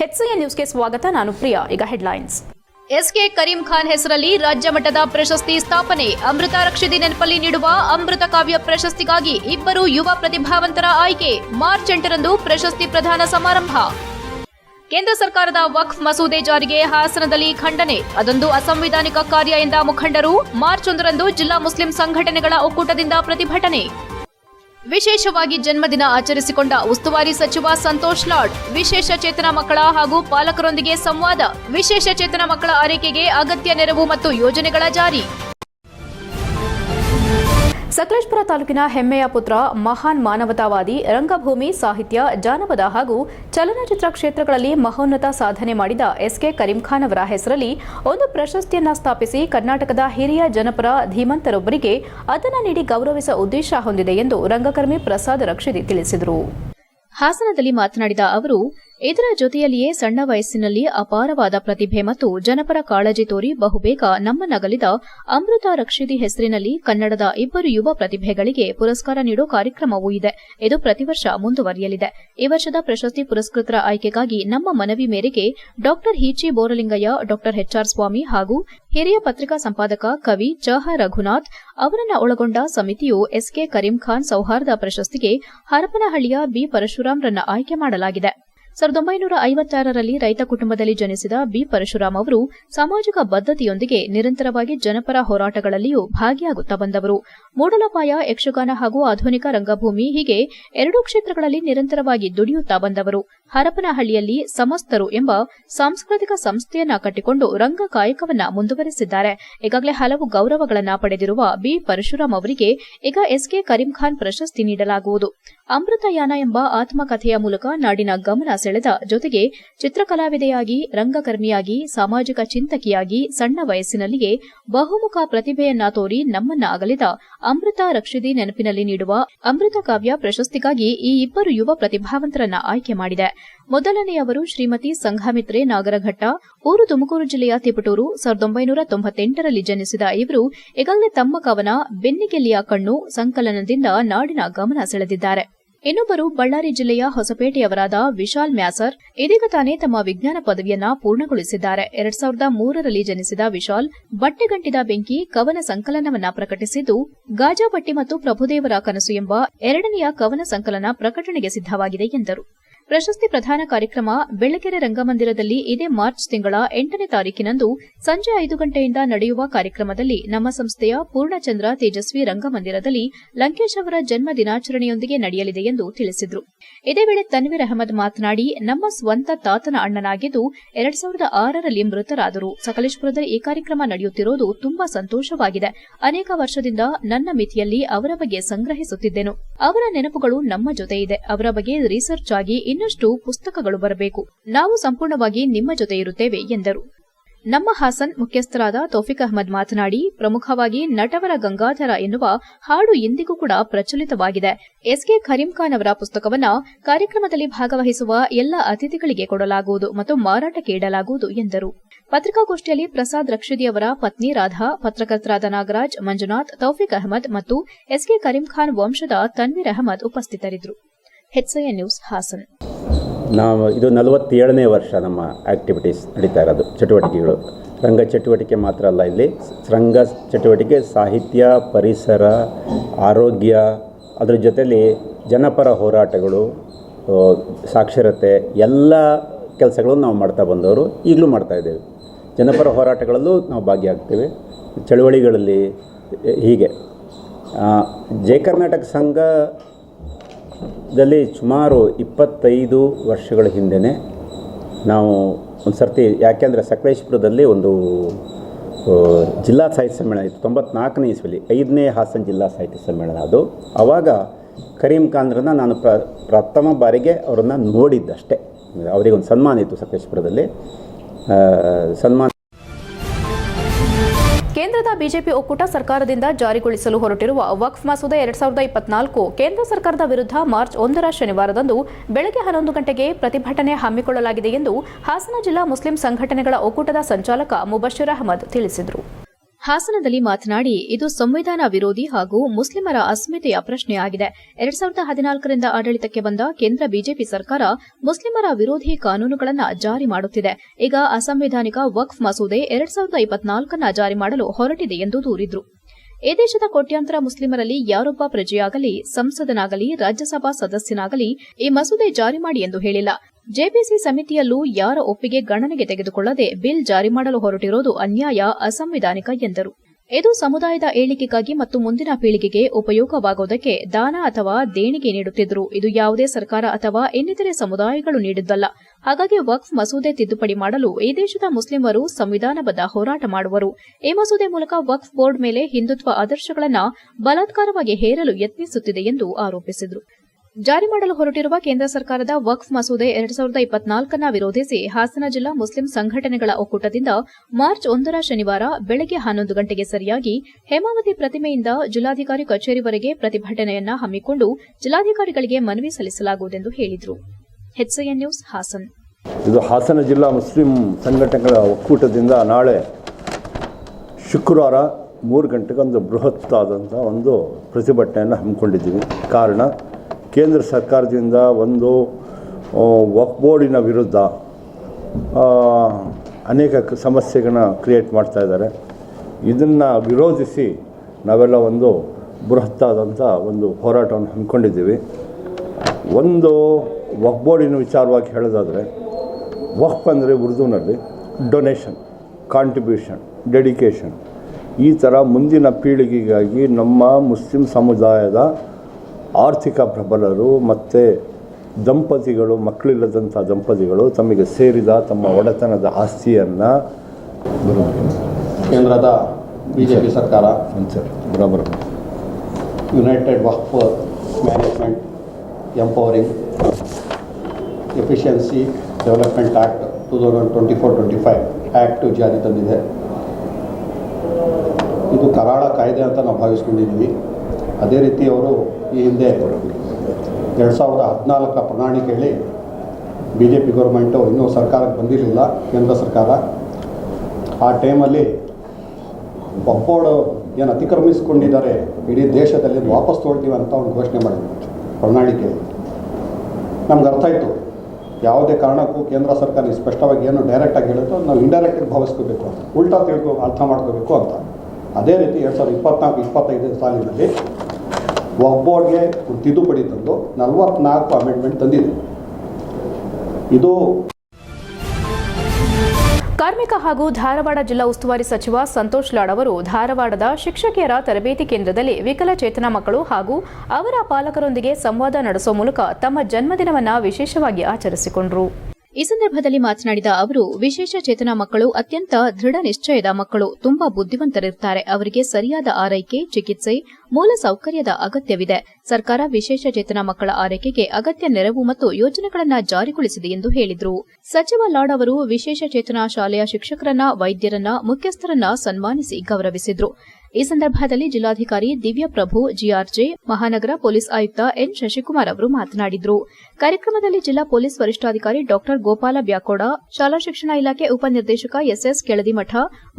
HCN ನ್ಯೂಸ್ಗೆ ಸ್ವಾಗತ, ನಾನು ಪ್ರಿಯಾ. ಈಗ ಹೆಡ್ಲೈನ್ಸ್. ಎಸ್ಕೆ ಕರೀಂ ಖಾನ್ ಹೆಸರಲ್ಲಿ ರಾಜ್ಯ ಮಟ್ಟದ ಪ್ರಶಸ್ತಿ ಸ್ಥಾಪನೆ. ಅಮೃತ ರಕ್ಷಿತಿ ನೆನಪಲ್ಲಿ ನೀಡುವ ಅಮೃತ ಕಾವ್ಯ ಪ್ರಶಸ್ತಿಗಾಗಿ ಇಬ್ಬರು ಯುವ ಪ್ರತಿಭಾವಂತರ ಆಯ್ಕೆ. ಮಾರ್ಚ್ ಎಂಟರಂದು ಪ್ರಶಸ್ತಿ ಪ್ರದಾನ ಸಮಾರಂಭ. ಕೇಂದ್ರ ಸರ್ಕಾರದ ವಕ್ಫ್ ಮಸೂದೆ ಜಾರಿಗೆ ಹಾಸನದಲ್ಲಿ ಖಂಡನೆ. ಅದೊಂದು ಅಸಂವಿಧಾನಿಕ ಕಾರ್ಯ ಎಂದ ಮುಖಂಡರು, ಮಾರ್ಚ್ ಒಂದರಂದು ಜಿಲ್ಲಾ ಮುಸ್ಲಿಂ ಸಂಘಟನೆಗಳ ಒಕ್ಕೂಟದಿಂದ ಪ್ರತಿಭಟನೆ. ವಿಶೇಷವಾಗಿ ಜನ್ಮದಿನ ಆಚರಿಸಿಕೊಂಡ ಉಸ್ತುವಾರಿ ಸಚಿವ ಸಂತೋಷ್ ಲಾಡ್, ವಿಶೇಷ ಚೇತನ ಮಕ್ಕಳ ಹಾಗೂ ಪಾಲಕರೊಂದಿಗೆ ಸಂವಾದ, ವಿಶೇಷ ಚೇತನ ಮಕ್ಕಳ ಆರೈಕೆಗೆ ಅಗತ್ಯ ನೆರವು ಮತ್ತು ಯೋಜನೆಗಳ ಜಾರಿ. ಸಕಲೇಶ್ಪುರ ತಾಲೂಕಿನ ಹೆಮ್ಮೆಯ ಪುತ್ರ, ಮಹಾನ್ ಮಾನವತಾವಾದಿ, ರಂಗಭೂಮಿ ಸಾಹಿತ್ಯ, ಜಾನಪದ ಹಾಗೂ ಚಲನಚಿತ್ರ ಕ್ಷೇತ್ರಗಳಲ್ಲಿ ಮಹೋನ್ನತ ಸಾಧನೆ ಮಾಡಿದ ಎಸ್ಕೆ ಕರೀಂಖಾನ್ ಅವರ ಹೆಸರಲ್ಲಿ ಒಂದು ಪ್ರಶಸ್ತಿಯನ್ನು ಸ್ಥಾಪಿಸಿ ಕರ್ನಾಟಕದ ಹಿರಿಯ ಜನಪರ ಧೀಮಂತರೊಬ್ಬರಿಗೆ ಅದನ್ನು ನೀಡಿ ಗೌರವಿಸುವ ಉದ್ದೇಶ ಹೊಂದಿದೆ ಎಂದು ರಂಗಕರ್ಮಿ ಪ್ರಸಾದ್ ರಕ್ಷಿತಿ ತಿಳಿಸಿದರು. ಹಾಸನದಲ್ಲಿ ಮಾತನಾಡಿದ ಅವರು ಇದರ ಜೊತೆಯಲ್ಲಿಯೇ ಸಣ್ಣ ವಯಸ್ಸಿನಲ್ಲಿ ಅಪಾರವಾದ ಪ್ರತಿಭೆ ಮತ್ತು ಜನಪರ ಕಾಳಜಿ ತೋರಿ ಬಹುಬೇಗ ನಮ್ಮನ್ನಗಲಿದ ಅಮೃತ ರಕ್ಷಿತಿ ಹೆಸರಿನಲ್ಲಿ ಕನ್ನಡದ ಇಬ್ಬರು ಯುವ ಪ್ರತಿಭೆಗಳಿಗೆ ಪುರಸ್ಕಾರ ನೀಡೋ ಕಾರ್ಯಕ್ರಮವೂ ಇದೆ. ಇದು ಪ್ರತಿ ವರ್ಷ ಮುಂದುವರಿಯಲಿದೆ. ಈ ವರ್ಷದ ಪ್ರಶಸ್ತಿ ಪುರಸ್ಕೃತರ ಆಯ್ಕೆಗಾಗಿ ನಮ್ಮ ಮನವಿ ಮೇರೆಗೆ ಡಾ ಹೀಚಿ ಬೋರಲಿಂಗಯ್ಯ ಡಾ ಆರ್ ಸ್ವಾಮಿ ಹಾಗೂ ಹಿರಿಯ ಪತ್ರಿಕಾ ಸಂಪಾದಕ ಕವಿ ಚಹ ರಘುನಾಥ್ ಅವರನ್ನ ಒಳಗೊಂಡ ಸಮಿತಿಯು ಎಸ್ಕೆ ಕರೀಂ ಖಾನ್ ಸೌಹಾರ್ದ ಪ್ರಶಸ್ತಿಗೆ ಹರಪನಹಳ್ಳಿಯ ಬಿ ಪರಶುರಾಂರನ್ನ ಆಯ್ಕೆ ಮಾಡಲಾಗಿದೆ. ಸಾವಿರದ ಒಂಬೈನೂರ ಐವತ್ತಾರರಲ್ಲಿ ರೈತ ಕುಟುಂಬದಲ್ಲಿ ಜನಿಸಿದ ಬಿ ಪರಶುರಾಮ್ ಅವರು ಸಾಮಾಜಿಕ ಬದ್ದತೆಯೊಂದಿಗೆ ನಿರಂತರವಾಗಿ ಜನಪರ ಹೋರಾಟಗಳಲ್ಲಿಯೂ ಭಾಗಿಯಾಗುತ್ತಾ ಬಂದವರು. ಮೂಡಲಪಾಯ, ಯಕ್ಷಗಾನ ಹಾಗೂ ಆಧುನಿಕ ರಂಗಭೂಮಿ ಹೀಗೆ ಎರಡೂ ಕ್ಷೇತ್ರಗಳಲ್ಲಿ ನಿರಂತರವಾಗಿ ದುಡಿಯುತ್ತಾ ಬಂದವರು. ಹರಪನಹಳ್ಳಿಯಲ್ಲಿ ಸಮಸ್ತರು ಎಂಬ ಸಾಂಸ್ಕೃತಿಕ ಸಂಸ್ಥೆಯನ್ನ ಕಟ್ಟಿಕೊಂಡು ರಂಗ ಕಾಯಕವನ್ನ ಮುಂದುವರೆಸಿದ್ದಾರೆ. ಈಗಾಗಲೇ ಹಲವು ಗೌರವಗಳನ್ನ ಪಡೆದಿರುವ ಬಿ. ಪರಶುರಾಮ್ ಅವರಿಗೆ ಈಗ ಎಸ್ಕೆ ಕರೀಂ ಖಾನ್ ಪ್ರಶಸ್ತಿ ನೀಡಲಾಗುವುದು. ಅಮೃತಯಾನ ಎಂಬ ಆತ್ಮಕಥೆಯ ಮೂಲಕ ನಾಡಿನ ಗಮನ ಸೆಳೆದ ಜೊತೆಗೆ ಚಿತ್ರಕಲಾವಿದೆಯಾಗಿ, ರಂಗಕರ್ಮಿಯಾಗಿ, ಸಾಮಾಜಿಕ ಚಿಂತಕಿಯಾಗಿ ಸಣ್ಣ ವಯಸ್ಸಿನಲ್ಲಿಯೇ ಬಹುಮುಖ ಪ್ರತಿಭೆಯನ್ನ ತೋರಿ ನಮ್ಮನ್ನ ಅಗಲಿದ ಅಮೃತ ರಕ್ಷಿದಿ ನೆನಪಿನಲ್ಲಿ ನೀಡುವ ಅಮೃತ ಕಾವ್ಯ ಪ್ರಶಸ್ತಿಗಾಗಿ ಈ ಇಬ್ಬರು ಯುವ ಪ್ರತಿಭಾವಂತರನ್ನ ಆಯ್ಕೆ ಮಾಡಿದೆ. ಮೊದಲನೆಯವರು ಶ್ರೀಮತಿ ಸಂಘಾಮಿತ್ರೆ ನಾಗರಘಟ್ಟ, ಊರು ತುಮಕೂರು ಜಿಲ್ಲೆಯ ತಿಪಟೂರು, ಸಾವಿರದ ಒಂಬೈನೂರ ತೊಂಬತ್ತೆಂಟರಲ್ಲಿ ಜನಿಸಿದ ಇವರು ಈಗಲೇ ತಮ್ಮ ಕವನ ಬೆನ್ನಿಗೆಲಿಯ ಕಣ್ಣು ಸಂಕಲನದಿಂದ ನಾಡಿನ ಗಮನ ಸೆಳೆದಿದ್ದಾರೆ. ಇನ್ನೊಬ್ಬರು ಬಳ್ಳಾರಿ ಜಿಲ್ಲೆಯ ಹೊಸಪೇಟೆಯವರಾದ ವಿಶಾಲ್ ಮ್ಯಾಸರ್, ಇದೀಗ ತಾನೇ ತಮ್ಮ ವಿಜ್ಞಾನ ಪದವಿಯನ್ನ ಪೂರ್ಣಗೊಳಿಸಿದ್ದಾರೆ. ಎರಡ್ ಸಾವಿರದ ಮೂರರಲ್ಲಿ ಜನಿಸಿದ ವಿಶಾಲ್, ಬಟ್ಟೆಗಂಟಿದ ಬೆಂಕಿ ಕವನ ಸಂಕಲನವನ್ನ ಪ್ರಕಟಿಸಿದ್ದು ಗಾಜಾಪಟ್ಟಿ ಮತ್ತು ಪ್ರಭುದೇವರ ಕನಸು ಎಂಬ ಎರಡನೆಯ ಕವನ ಸಂಕಲನ ಪ್ರಕಟಣೆಗೆ ಸಿದ್ದವಾಗಿದೆ ಎಂದರು. ಪ್ರಶಸ್ತಿ ಪ್ರಧಾನ ಕಾರ್ಯಕ್ರಮ ಬೆಳಗೆರೆ ರಂಗಮಂದಿರದಲ್ಲಿ ಇದೇ ಮಾರ್ಚ್ ತಿಂಗಳ ಎಂಟನೇ ತಾರೀಕಿನಂದು ಸಂಜೆ ಐದು ಗಂಟೆಯಿಂದ ನಡೆಯುವ ಕಾರ್ಯಕ್ರಮದಲ್ಲಿ ನಮ್ಮ ಸಂಸ್ಥೆಯ ಪೂರ್ಣಚಂದ್ರ ತೇಜಸ್ವಿ ರಂಗಮಂದಿರದಲ್ಲಿ ಲಂಕೇಶ್ ಅವರ ಜನ್ಮ ದಿನಾಚರಣೆಯೊಂದಿಗೆ ನಡೆಯಲಿದೆ ಎಂದು ತಿಳಿಸಿದರು. ಇದೇ ವೇಳೆ ತನ್ವೀರ್ ಅಹಮದ್ ಮಾತನಾಡಿ, ನಮ್ಮ ಸ್ವಂತ ತಾತನ ಅಣ್ಣನಾಗಿದ್ದು ಎರಡ್ ಸಾವಿರದ ಆರರಲ್ಲಿ ಮೃತರಾದರು. ಸಕಲೇಶ್ಪುರದಲ್ಲಿ ಈ ಕಾರ್ಯಕ್ರಮ ನಡೆಯುತ್ತಿರುವುದು ತುಂಬಾ ಸಂತೋಷವಾಗಿದೆ. ಅನೇಕ ವರ್ಷದಿಂದ ನನ್ನ ಮಿತಿಯಲ್ಲಿ ಅವರ ಬಗ್ಗೆ ಸಂಗ್ರಹಿಸುತ್ತಿದ್ದೆನು. ಅವರ ನೆನಪುಗಳು ನಮ್ಮ ಜೊತೆ ಇದೆ ಅವರ ಬಗ್ಗೆ ರಿಸರ್ಚ್ ಆಗಿ ಇನ್ನಷ್ಟು ಪುಸ್ತಕಗಳು ಬರಬೇಕು. ನಾವು ಸಂಪೂರ್ಣವಾಗಿ ನಿಮ್ಮ ಜೊತೆ ಇರುತ್ತೇವೆ, ಎಂದರು. ನಮ್ಮ ಹಾಸನ್ ಮುಖ್ಯಸ್ಥರಾದ ತೌಫಿಕ್ ಅಹಮದ್ ಮಾತನಾಡಿ, ಪ್ರಮುಖವಾಗಿ ನಟವರ ಗಂಗಾಧರ ಎನ್ನುವ ಹಾಡು ಇಂದಿಗೂ ಕೂಡ ಪ್ರಚಲಿತವಾಗಿದೆ. ಎಸ್ಕೆ ಕರೀಂ ಖಾನ್ ಅವರ ಪುಸ್ತಕವನ್ನ ಕಾರ್ಯಕ್ರಮದಲ್ಲಿ ಭಾಗವಹಿಸುವ ಎಲ್ಲ ಅತಿಥಿಗಳಿಗೆ ಕೊಡಲಾಗುವುದು ಮತ್ತು ಮಾರಾಟಕ್ಕೆ ಇಡಲಾಗುವುದು, ಎಂದರು. ಪತ್ರಿಕಾಗೋಷ್ಠಿಯಲ್ಲಿ ಪ್ರಸಾದ್ ರಕ್ಷಿದಿ ಅವರ ಪತ್ನಿ ರಾಧಾ, ಪತ್ರಕರ್ತರಾದ ನಾಗರಾಜ್, ಮಂಜುನಾಥ್, ತೌಫಿಕ್ ಅಹಮದ್ ಮತ್ತು ಎಸ್ಕೆ ಕರೀಂ ಖಾನ್ ವಂಶದ ತನ್ವೀರ್ ಅಹಮದ್ ಉಪಸ್ಥಿತರಿದ್ದರು. ನ್ಯೂಸ್, ಹಾಸನ್. ನಾವು ಇದು ನಲವತ್ತೇಳನೇ ವರ್ಷ ನಮ್ಮ ಆ್ಯಕ್ಟಿವಿಟೀಸ್ ನಡೀತಾ ಇರೋದು, ಚಟುವಟಿಕೆಗಳು. ರಂಗ ಚಟುವಟಿಕೆ ಮಾತ್ರ ಅಲ್ಲ ಇಲ್ಲಿ. ರಂಗ ಚಟುವಟಿಕೆ, ಸಾಹಿತ್ಯ, ಪರಿಸರ, ಆರೋಗ್ಯ, ಅದರ ಜೊತೆಯಲ್ಲಿ ಜನಪರ ಹೋರಾಟಗಳು ಸಾಕ್ಷರತೆ, ಎಲ್ಲ ಕೆಲಸಗಳನ್ನು ನಾವು ಮಾಡ್ತಾ ಬಂದವರು ಈಗಲೂ ಮಾಡ್ತಾ ಇದ್ದೇವೆ. ಜನಪರ ಹೋರಾಟಗಳಲ್ಲೂ ನಾವು ಭಾಗಿಯಾಗ್ತೇವೆ. ಚಳುವಳಿಗಳಲ್ಲಿ ಹೀಗೆ. ಜಯ ಕರ್ನಾಟಕ ಸಂಘದಲ್ಲಿ ಸುಮಾರು ಇಪ್ಪತ್ತೈದು ವರ್ಷಗಳ ಹಿಂದೆಯೇ ನಾವು ಒಂದು ಸರ್ತಿ ಯಾಕೆಂದರೆ ಸಕಲೇಶ್ಪುರದಲ್ಲಿ ಒಂದು ಜಿಲ್ಲಾ ಸಾಹಿತ್ಯ ಸಮ್ಮೇಳನ ಇತ್ತು. ತೊಂಬತ್ನಾಲ್ಕನೇ ಇಸ್ವಿಲಿ ಐದನೇ ಹಾಸನ ಜಿಲ್ಲಾ ಸಾಹಿತ್ಯ ಸಮ್ಮೇಳನ ಅದು. ಆವಾಗ ಕರೀಂ ಖಾನ್ರನ್ನ ನಾನು ಪ್ರ, ಪ್ರಥಮ ಬಾರಿಗೆ ಅವರನ್ನು ನೋಡಿದ್ದಷ್ಟೇ. ಅವರಿಗೆ ಒಂದು ಸನ್ಮಾನ ಇತ್ತು ಸಕಲೇಶ್ಪುರದಲ್ಲಿ. ಸನ್ಮಾನ ಬಿಜೆಪಿ ಒಕ್ಕೂಟ ಸರ್ಕಾರದಿಂದ ಜಾರಿಗೊಳಿಸಲು ಹೊರಟಿರುವ ವಕ್ಫ್ ಮಸೂದೆ ಎರಡ್ ಸಾವಿರದ ಇಪ್ಪತ್ನಾಲ್ಕು ಕೇಂದ್ರ ಸರ್ಕಾರದ ವಿರುದ್ಧ ಮಾರ್ಚ್ ಒಂದರ ಶನಿವಾರದಂದು ಬೆಳಗ್ಗೆ ಹನ್ನೊಂದು ಗಂಟೆಗೆ ಪ್ರತಿಭಟನೆ ಹಮ್ಮಿಕೊಳ್ಳಲಾಗಿದೆ ಎಂದು ಹಾಸನ ಜಿಲ್ಲಾ ಮುಸ್ಲಿಂ ಸಂಘಟನೆಗಳ ಒಕ್ಕೂಟದ ಸಂಚಾಲಕ ಮುಬಶಿರ್ ಅಹಮದ್ ತಿಳಿಸಿದರು. ಹಾಸನದಲ್ಲಿ ಮಾತನಾಡಿ, ಇದು ಸಂವಿಧಾನ ವಿರೋಧಿ ಹಾಗೂ ಮುಸ್ಲಿಮರ ಅಸ್ಮಿತೆಯ ಪ್ರಶ್ನೆಯಾಗಿದೆ. ಎರಡ್ ಸಾವಿರದ ಹದಿನಾಲ್ಕರಿಂದ ಆಡಳಿತಕ್ಕೆ ಬಂದ ಕೇಂದ್ರ ಬಿಜೆಪಿ ಸರ್ಕಾರ ಮುಸ್ಲಿಮರ ವಿರೋಧಿ ಕಾನೂನುಗಳನ್ನು ಜಾರಿ ಮಾಡುತ್ತಿದೆ. ಈಗ ಅಸಂವಿಧಾನಿಕ ವಕ್ಫ್ ಮಸೂದೆ ಎರಡ್ ಸಾವಿರದ ಇಪ್ಪತ್ನಾಲ್ಕನ್ನ ಜಾರಿ ಮಾಡಲು ಹೊರಟಿದೆ ಎಂದು ದೂರಿದರು. ಈ ದೇಶದ ಕೋಟ್ಯಾಂತರ ಮುಸ್ಲಿಮರಲ್ಲಿ ಯಾರೊಬ್ಬ ಪ್ರಜೆಯಾಗಲಿ, ಸಂಸದನಾಗಲಿ, ರಾಜ್ಯಸಭಾ ಸದಸ್ಯನಾಗಲಿ ಈ ಮಸೂದೆ ಜಾರಿ ಮಾಡಿ ಎಂದು ಹೇಳಿಲ್ಲ. ಜೆಪಿಸಿ ಸಮಿತಿಯಲ್ಲೂ ಯಾರ ಒಪ್ಪಿಗೆ ಗಣನೆಗೆ ತೆಗೆದುಕೊಳ್ಳದೆ ಬಿಲ್ ಜಾರಿ ಮಾಡಲು ಹೊರಟಿರುವುದು ಅನ್ಯಾಯ, ಅಸಂವಿಧಾನಿಕ ಎಂದರು. ಇದು ಸಮುದಾಯದ ಏಳಿಗೆಗಾಗಿ ಮತ್ತು ಮುಂದಿನ ಪೀಳಿಗೆಗೆ ಉಪಯೋಗವಾಗುವುದಕ್ಕೆ ದಾನ ಅಥವಾ ದೇಣಿಗೆ ನೀಡುತ್ತಿದ್ದರು. ಇದು ಯಾವುದೇ ಸರ್ಕಾರ ಅಥವಾ ಇನ್ನಿತರೆ ಸಮುದಾಯಗಳು ನೀಡಿದ್ದಲ್ಲ. ಹಾಗಾಗಿ ವಕ್ಫ್ ಮಸೂದೆ ತಿದ್ದುಪಡಿ ಮಾಡಲು ಈ ದೇಶದ ಮುಸ್ಲಿಮರು ಸಂವಿಧಾನಬದ್ಧ ಹೋರಾಟ ಮಾಡುವರು. ಈ ಮಸೂದೆ ಮೂಲಕ ವಕ್ಫ್ ಬೋರ್ಡ್ ಮೇಲೆ ಹಿಂದುತ್ವ ಆದರ್ಶಗಳನ್ನು ಬಲಾತ್ಕಾರವಾಗಿ ಹೇರಲು ಯತ್ನಿಸುತ್ತಿದೆ ಎಂದು ಆರೋಪಿಸಿದರು. ಜಾರಿ ಮಾಡಲು ಹೊರಟಿರುವ ಕೇಂದ್ರ ಸರ್ಕಾರದ ವಕ್ಫ್ ಮಸೂದೆ ಎರಡ್ ಸಾವಿರದ ಇಪ್ಪತ್ನಾಲ್ಕನ್ನ ವಿರೋಧಿಸಿ ಹಾಸನ ಜಿಲ್ಲಾ ಮುಸ್ಲಿಂ ಸಂಘಟನೆಗಳ ಒಕ್ಕೂಟದಿಂದ ಮಾರ್ಚ್ ಒಂದರ ಶನಿವಾರ ಬೆಳಗ್ಗೆ ಹನ್ನೊಂದು ಗಂಟೆಗೆ ಸರಿಯಾಗಿ ಹೇಮಾವತಿ ಪ್ರತಿಮೆಯಿಂದ ಜಿಲ್ಲಾಧಿಕಾರಿ ಕಚೇರಿವರೆಗೆ ಪ್ರತಿಭಟನೆಯನ್ನ ಹಮ್ಮಿಕೊಂಡು ಜಿಲ್ಲಾಧಿಕಾರಿಗಳಿಗೆ ಮನವಿ ಸಲ್ಲಿಸಲಾಗುವುದೆಂದು ಹೇಳಿದರು. ನ್ಯೂಸ್ ಹಾಸನ್. ಇದು ಹಾಸನ ಜಿಲ್ಲಾ ಮುಸ್ಲಿಂ ಸಂಘಟನೆಗಳ ಒಕ್ಕೂಟದಿಂದ ನಾಳೆ ಶುಕ್ರವಾರ ಮೂರು ಗಂಟೆಗೆ ಒಂದು ಬೃಹತ್ತಾದಂಥ ಒಂದು ಪ್ರತಿಭಟನೆಯನ್ನು ಹಮ್ಮಿಕೊಂಡಿದ್ದೀವಿ. ಕಾರಣ ಕೇಂದ್ರ ಸರ್ಕಾರದಿಂದ ಒಂದು ವಕ್ಫ್ ಬೋರ್ಡಿನ ವಿರುದ್ಧ ಅನೇಕ ಸಮಸ್ಯೆಗಳನ್ನ ಕ್ರಿಯೇಟ್ ಮಾಡ್ತಾ ಇದ್ದಾರೆ. ಇದನ್ನು ವಿರೋಧಿಸಿ ನಾವೆಲ್ಲ ಒಂದು ಬೃಹತ್ತಾದಂಥ ಒಂದು ಹೋರಾಟವನ್ನು ಹಮ್ಮಿಕೊಂಡಿದ್ದೀವಿ. ಒಂದು ವಕ್ ಬೋರ್ಡಿನ ವಿಚಾರವಾಗಿ ಹೇಳೋದಾದರೆ ವಕ್ಫ್ ಅಂದರೆ ಉರ್ದುನಲ್ಲಿ ಡೊನೇಷನ್ ಕಾಂಟ್ರಿಬ್ಯೂಷನ್ ಡೆಡಿಕೇಷನ್ ಈ ಥರ ಮುಂದಿನ ಪೀಳಿಗೆಗಾಗಿ ನಮ್ಮ ಮುಸ್ಲಿಂ ಸಮುದಾಯದ ಆರ್ಥಿಕ ಪ್ರಬಲರು ಮತ್ತು ದಂಪತಿಗಳು ಮಕ್ಕಳಿಲ್ಲದಂಥ ದಂಪತಿಗಳು ತಮಗೆ ಸೇರಿದ ತಮ್ಮ ಒಡೆತನದ ಆಸ್ತಿಯನ್ನು ಕೇಂದ್ರದ ಬಿ ಜೆ ಪಿ ಸರ್ಕಾರ ಬರಬರ ಬರೋಬರ್. United Waqf management empowering efficiency development act two thousand twenty four twenty five act ಜಾರಿ ತಂದಿದೆ. ಇದು ಕರಾಳ ಕಾಯ್ದೆ ಅಂತ ನಾವು ಭಾವಿಸ್ಕೊಂಡಿದ್ವಿ ಅದೇ ರೀತಿ ಅವರು ಈ ಹಿಂದೆ ಎರಡು ಸಾವಿರದ ಹದಿನಾಲ್ಕರ ಪ್ರಣಾಳಿಕೆಯಲ್ಲಿ ಬಿ ಜೆ ಪಿ ಗೌರ್ಮೆಂಟು ಇನ್ನೂ ಸರ್ಕಾರಕ್ಕೆ ಬಂದಿರಲಿಲ್ಲ, ಕೇಂದ್ರ ಸರ್ಕಾರ. ಆ ಟೈಮಲ್ಲಿ ಒಪ್ಪೋಡು ಏನು ಅತಿಕ್ರಮಿಸಿಕೊಂಡಿದ್ದಾರೆ, ಇಡೀ ದೇಶದಲ್ಲಿ ವಾಪಸ್ ತೊಗೊಳ್ತೀವಿ ಅಂತ ಒಂದು ಘೋಷಣೆ ಮಾಡಿದ್ರು ಪ್ರಣಾಳಿಕೆ. ನಮ್ಗೆ ಅರ್ಥ ಆಯಿತು. ಯಾವುದೇ ಕಾರಣಕ್ಕೂ ಕೇಂದ್ರ ಸರ್ಕಾರ ಸ್ಪಷ್ಟವಾಗಿ ಏನು ಡೈರೆಕ್ಟಾಗಿ ಹೇಳುತ್ತೋ ನಾವು ಇಂಡೈರೆಕ್ಟಾಗಿ ಭಾವಿಸ್ಕೋಬೇಕು ಅಂತ, ಉಲ್ಟಾ ತಿಳ್ಕೊ, ಅರ್ಥ ಮಾಡ್ಕೋಬೇಕು ಅಂತ. ಅದೇ ರೀತಿ ಎರಡು ಸಾವಿರದ ಇಪ್ಪತ್ನಾಲ್ಕು ಇಪ್ಪತ್ತೈದು ಸಾಲಿನಲ್ಲಿ ಒಬ್ಬೊಡ್ಗೆ ತಿದ್ದುಪಡಿ ತಂದು ನಲವತ್ನಾಲ್ಕು ಅಮೆಂಡ್ಮೆಂಟ್ ತಂದಿದೆ. ಇದು ಕಾರ್ಮಿಕ ಹಾಗೂ ಧಾರವಾಡ ಜಿಲ್ಲಾ ಉಸ್ತುವಾರಿ ಸಚಿವ ಸಂತೋಷ್ ಲಾಡ್ ಅವರು ಧಾರವಾಡದ ಶಿಕ್ಷಕಿಯರ ತರಬೇತಿ ಕೇಂದ್ರದಲ್ಲಿ ವಿಕಲಚೇತನ ಮಕ್ಕಳು ಹಾಗೂ ಅವರ ಪಾಲಕರೊಂದಿಗೆ ಸಂವಾದ ನಡೆಸುವ ಮೂಲಕ ತಮ್ಮ ಜನ್ಮದಿನವನ್ನು ವಿಶೇಷವಾಗಿ ಆಚರಿಸಿಕೊಂಡರು. ಈ ಸಂದರ್ಭದಲ್ಲಿ ಮಾತನಾಡಿದ ಅವರು, ವಿಶೇಷ ಚೇತನ ಮಕ್ಕಳು ಅತ್ಯಂತ ದೃಢ ನಿಶ್ಚಯದ ಮಕ್ಕಳು, ತುಂಬಾ ಬುದ್ಧಿವಂತರಿರ್ತಾರೆ. ಅವರಿಗೆ ಸರಿಯಾದ ಆರೈಕೆ, ಚಿಕಿತ್ಸೆ, ಮೂಲ ಸೌಕರ್ಯದ ಅಗತ್ಯವಿದೆ. ಸರ್ಕಾರ ವಿಶೇಷ ಚೇತನ ಮಕ್ಕಳ ಆರೈಕೆಗೆ ಅಗತ್ಯ ನೆರವು ಮತ್ತು ಯೋಜನೆಗಳನ್ನು ಜಾರಿಗೊಳಿಸಿದೆ ಎಂದು ಹೇಳಿದರು. ಸಚಿವ ಲಾಡ್ ಅವರು ವಿಶೇಷ ಚೇತನ ಶಾಲೆಯ ಶಿಕ್ಷಕರನ್ನ, ವೈದ್ಯರನ್ನ, ಮುಖ್ಯಸ್ಥರನ್ನ ಸನ್ಮಾನಿಸಿ ಗೌರವಿಸಿದ್ರು. ಈ ಸಂದರ್ಭದಲ್ಲಿ ಜಿಲ್ಲಾಧಿಕಾರಿ ದಿವ್ಯಪ್ರಭು ಜಿಆರ್ಜೆ, ಮಹಾನಗರ ಪೊಲೀಸ್ ಆಯುಕ್ತ ಎನ್ ಶಶಿಕುಮಾರ್ ಅವರು ಮಾತನಾಡಿದರು. ಕಾರ್ಯಕ್ರಮದಲ್ಲಿ ಜಿಲ್ಲಾ ಪೊಲೀಸ್ ವರಿಷ್ಠಾಧಿಕಾರಿ ಡಾ ಗೋಪಾಲ ಬ್ಯಾಕೋಡ, ಶಾಲಾ ಶಿಕ್ಷಣ ಇಲಾಖೆ ಉಪನಿರ್ದೇಶಕ ಎಸ್ಎಸ್ ಕೆಳದಿಮಠ,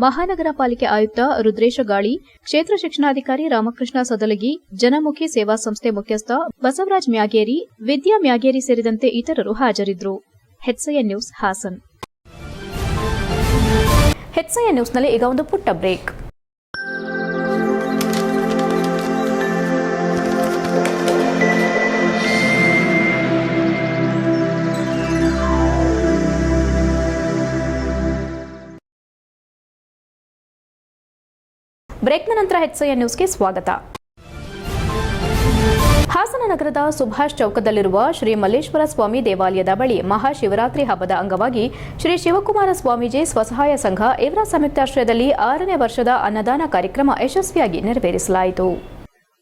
ಮಹಾನಗರ ಪಾಲಿಕೆ ಆಯುಕ್ತ ರುದ್ರೇಶ ಗಾಳಿ, ಕ್ಷೇತ್ರ ಶಿಕ್ಷಣಾಧಿಕಾರಿ ರಾಮಕೃಷ್ಣ ಸದಲಗಿ, ಜನಮುಖಿ ಸೇವಾ ಸಂಸ್ಥೆ ಮುಖ್ಯಸ್ಥ ಬಸವರಾಜ್ ಮ್ಯಾಗೇರಿ, ವಿದ್ಯಾ ಮ್ಯಾಗೇರಿ ಸೇರಿದಂತೆ ಇತರರು ಹಾಜರಿದ್ದರು ನ್ಯೂಸ್ ಹಾಸನ್. ನ್ಯೂಸ್ನಲ್ಲಿ ಈಗ ಒಂದು ಪುಟ್ಟ ಬ್ರೇಕ್. ಬ್ರೇಕ್ನ ನಂತರ ನ್ಯೂಸ್ ನ್ಯೂಸ್ಗೆ ಸ್ವಾಗತ. ಹಾಸನ ನಗರದ ಸುಭಾಷ್ ಚೌಕದಲ್ಲಿರುವ ಶ್ರೀ ಮಲ್ಲೇಶ್ವರ ಸ್ವಾಮಿ ದೇವಾಲಯದ ಬಳಿ ಮಹಾಶಿವರಾತ್ರಿ ಹಬ್ಬದ ಅಂಗವಾಗಿ ಶ್ರೀ ಶಿವಕುಮಾರ ಸ್ವಾಮೀಜಿ ಸ್ವಸಹಾಯ ಸಂಘ ಇವರ ಸಂಯುಕ್ತಾಶ್ರಯದಲ್ಲಿ ಆರನೇ ವರ್ಷದ ಅನ್ನದಾನ ಕಾರ್ಯಕ್ರಮ ಯಶಸ್ವಿಯಾಗಿ ನೆರವೇರಿಸಲಾಯಿತು.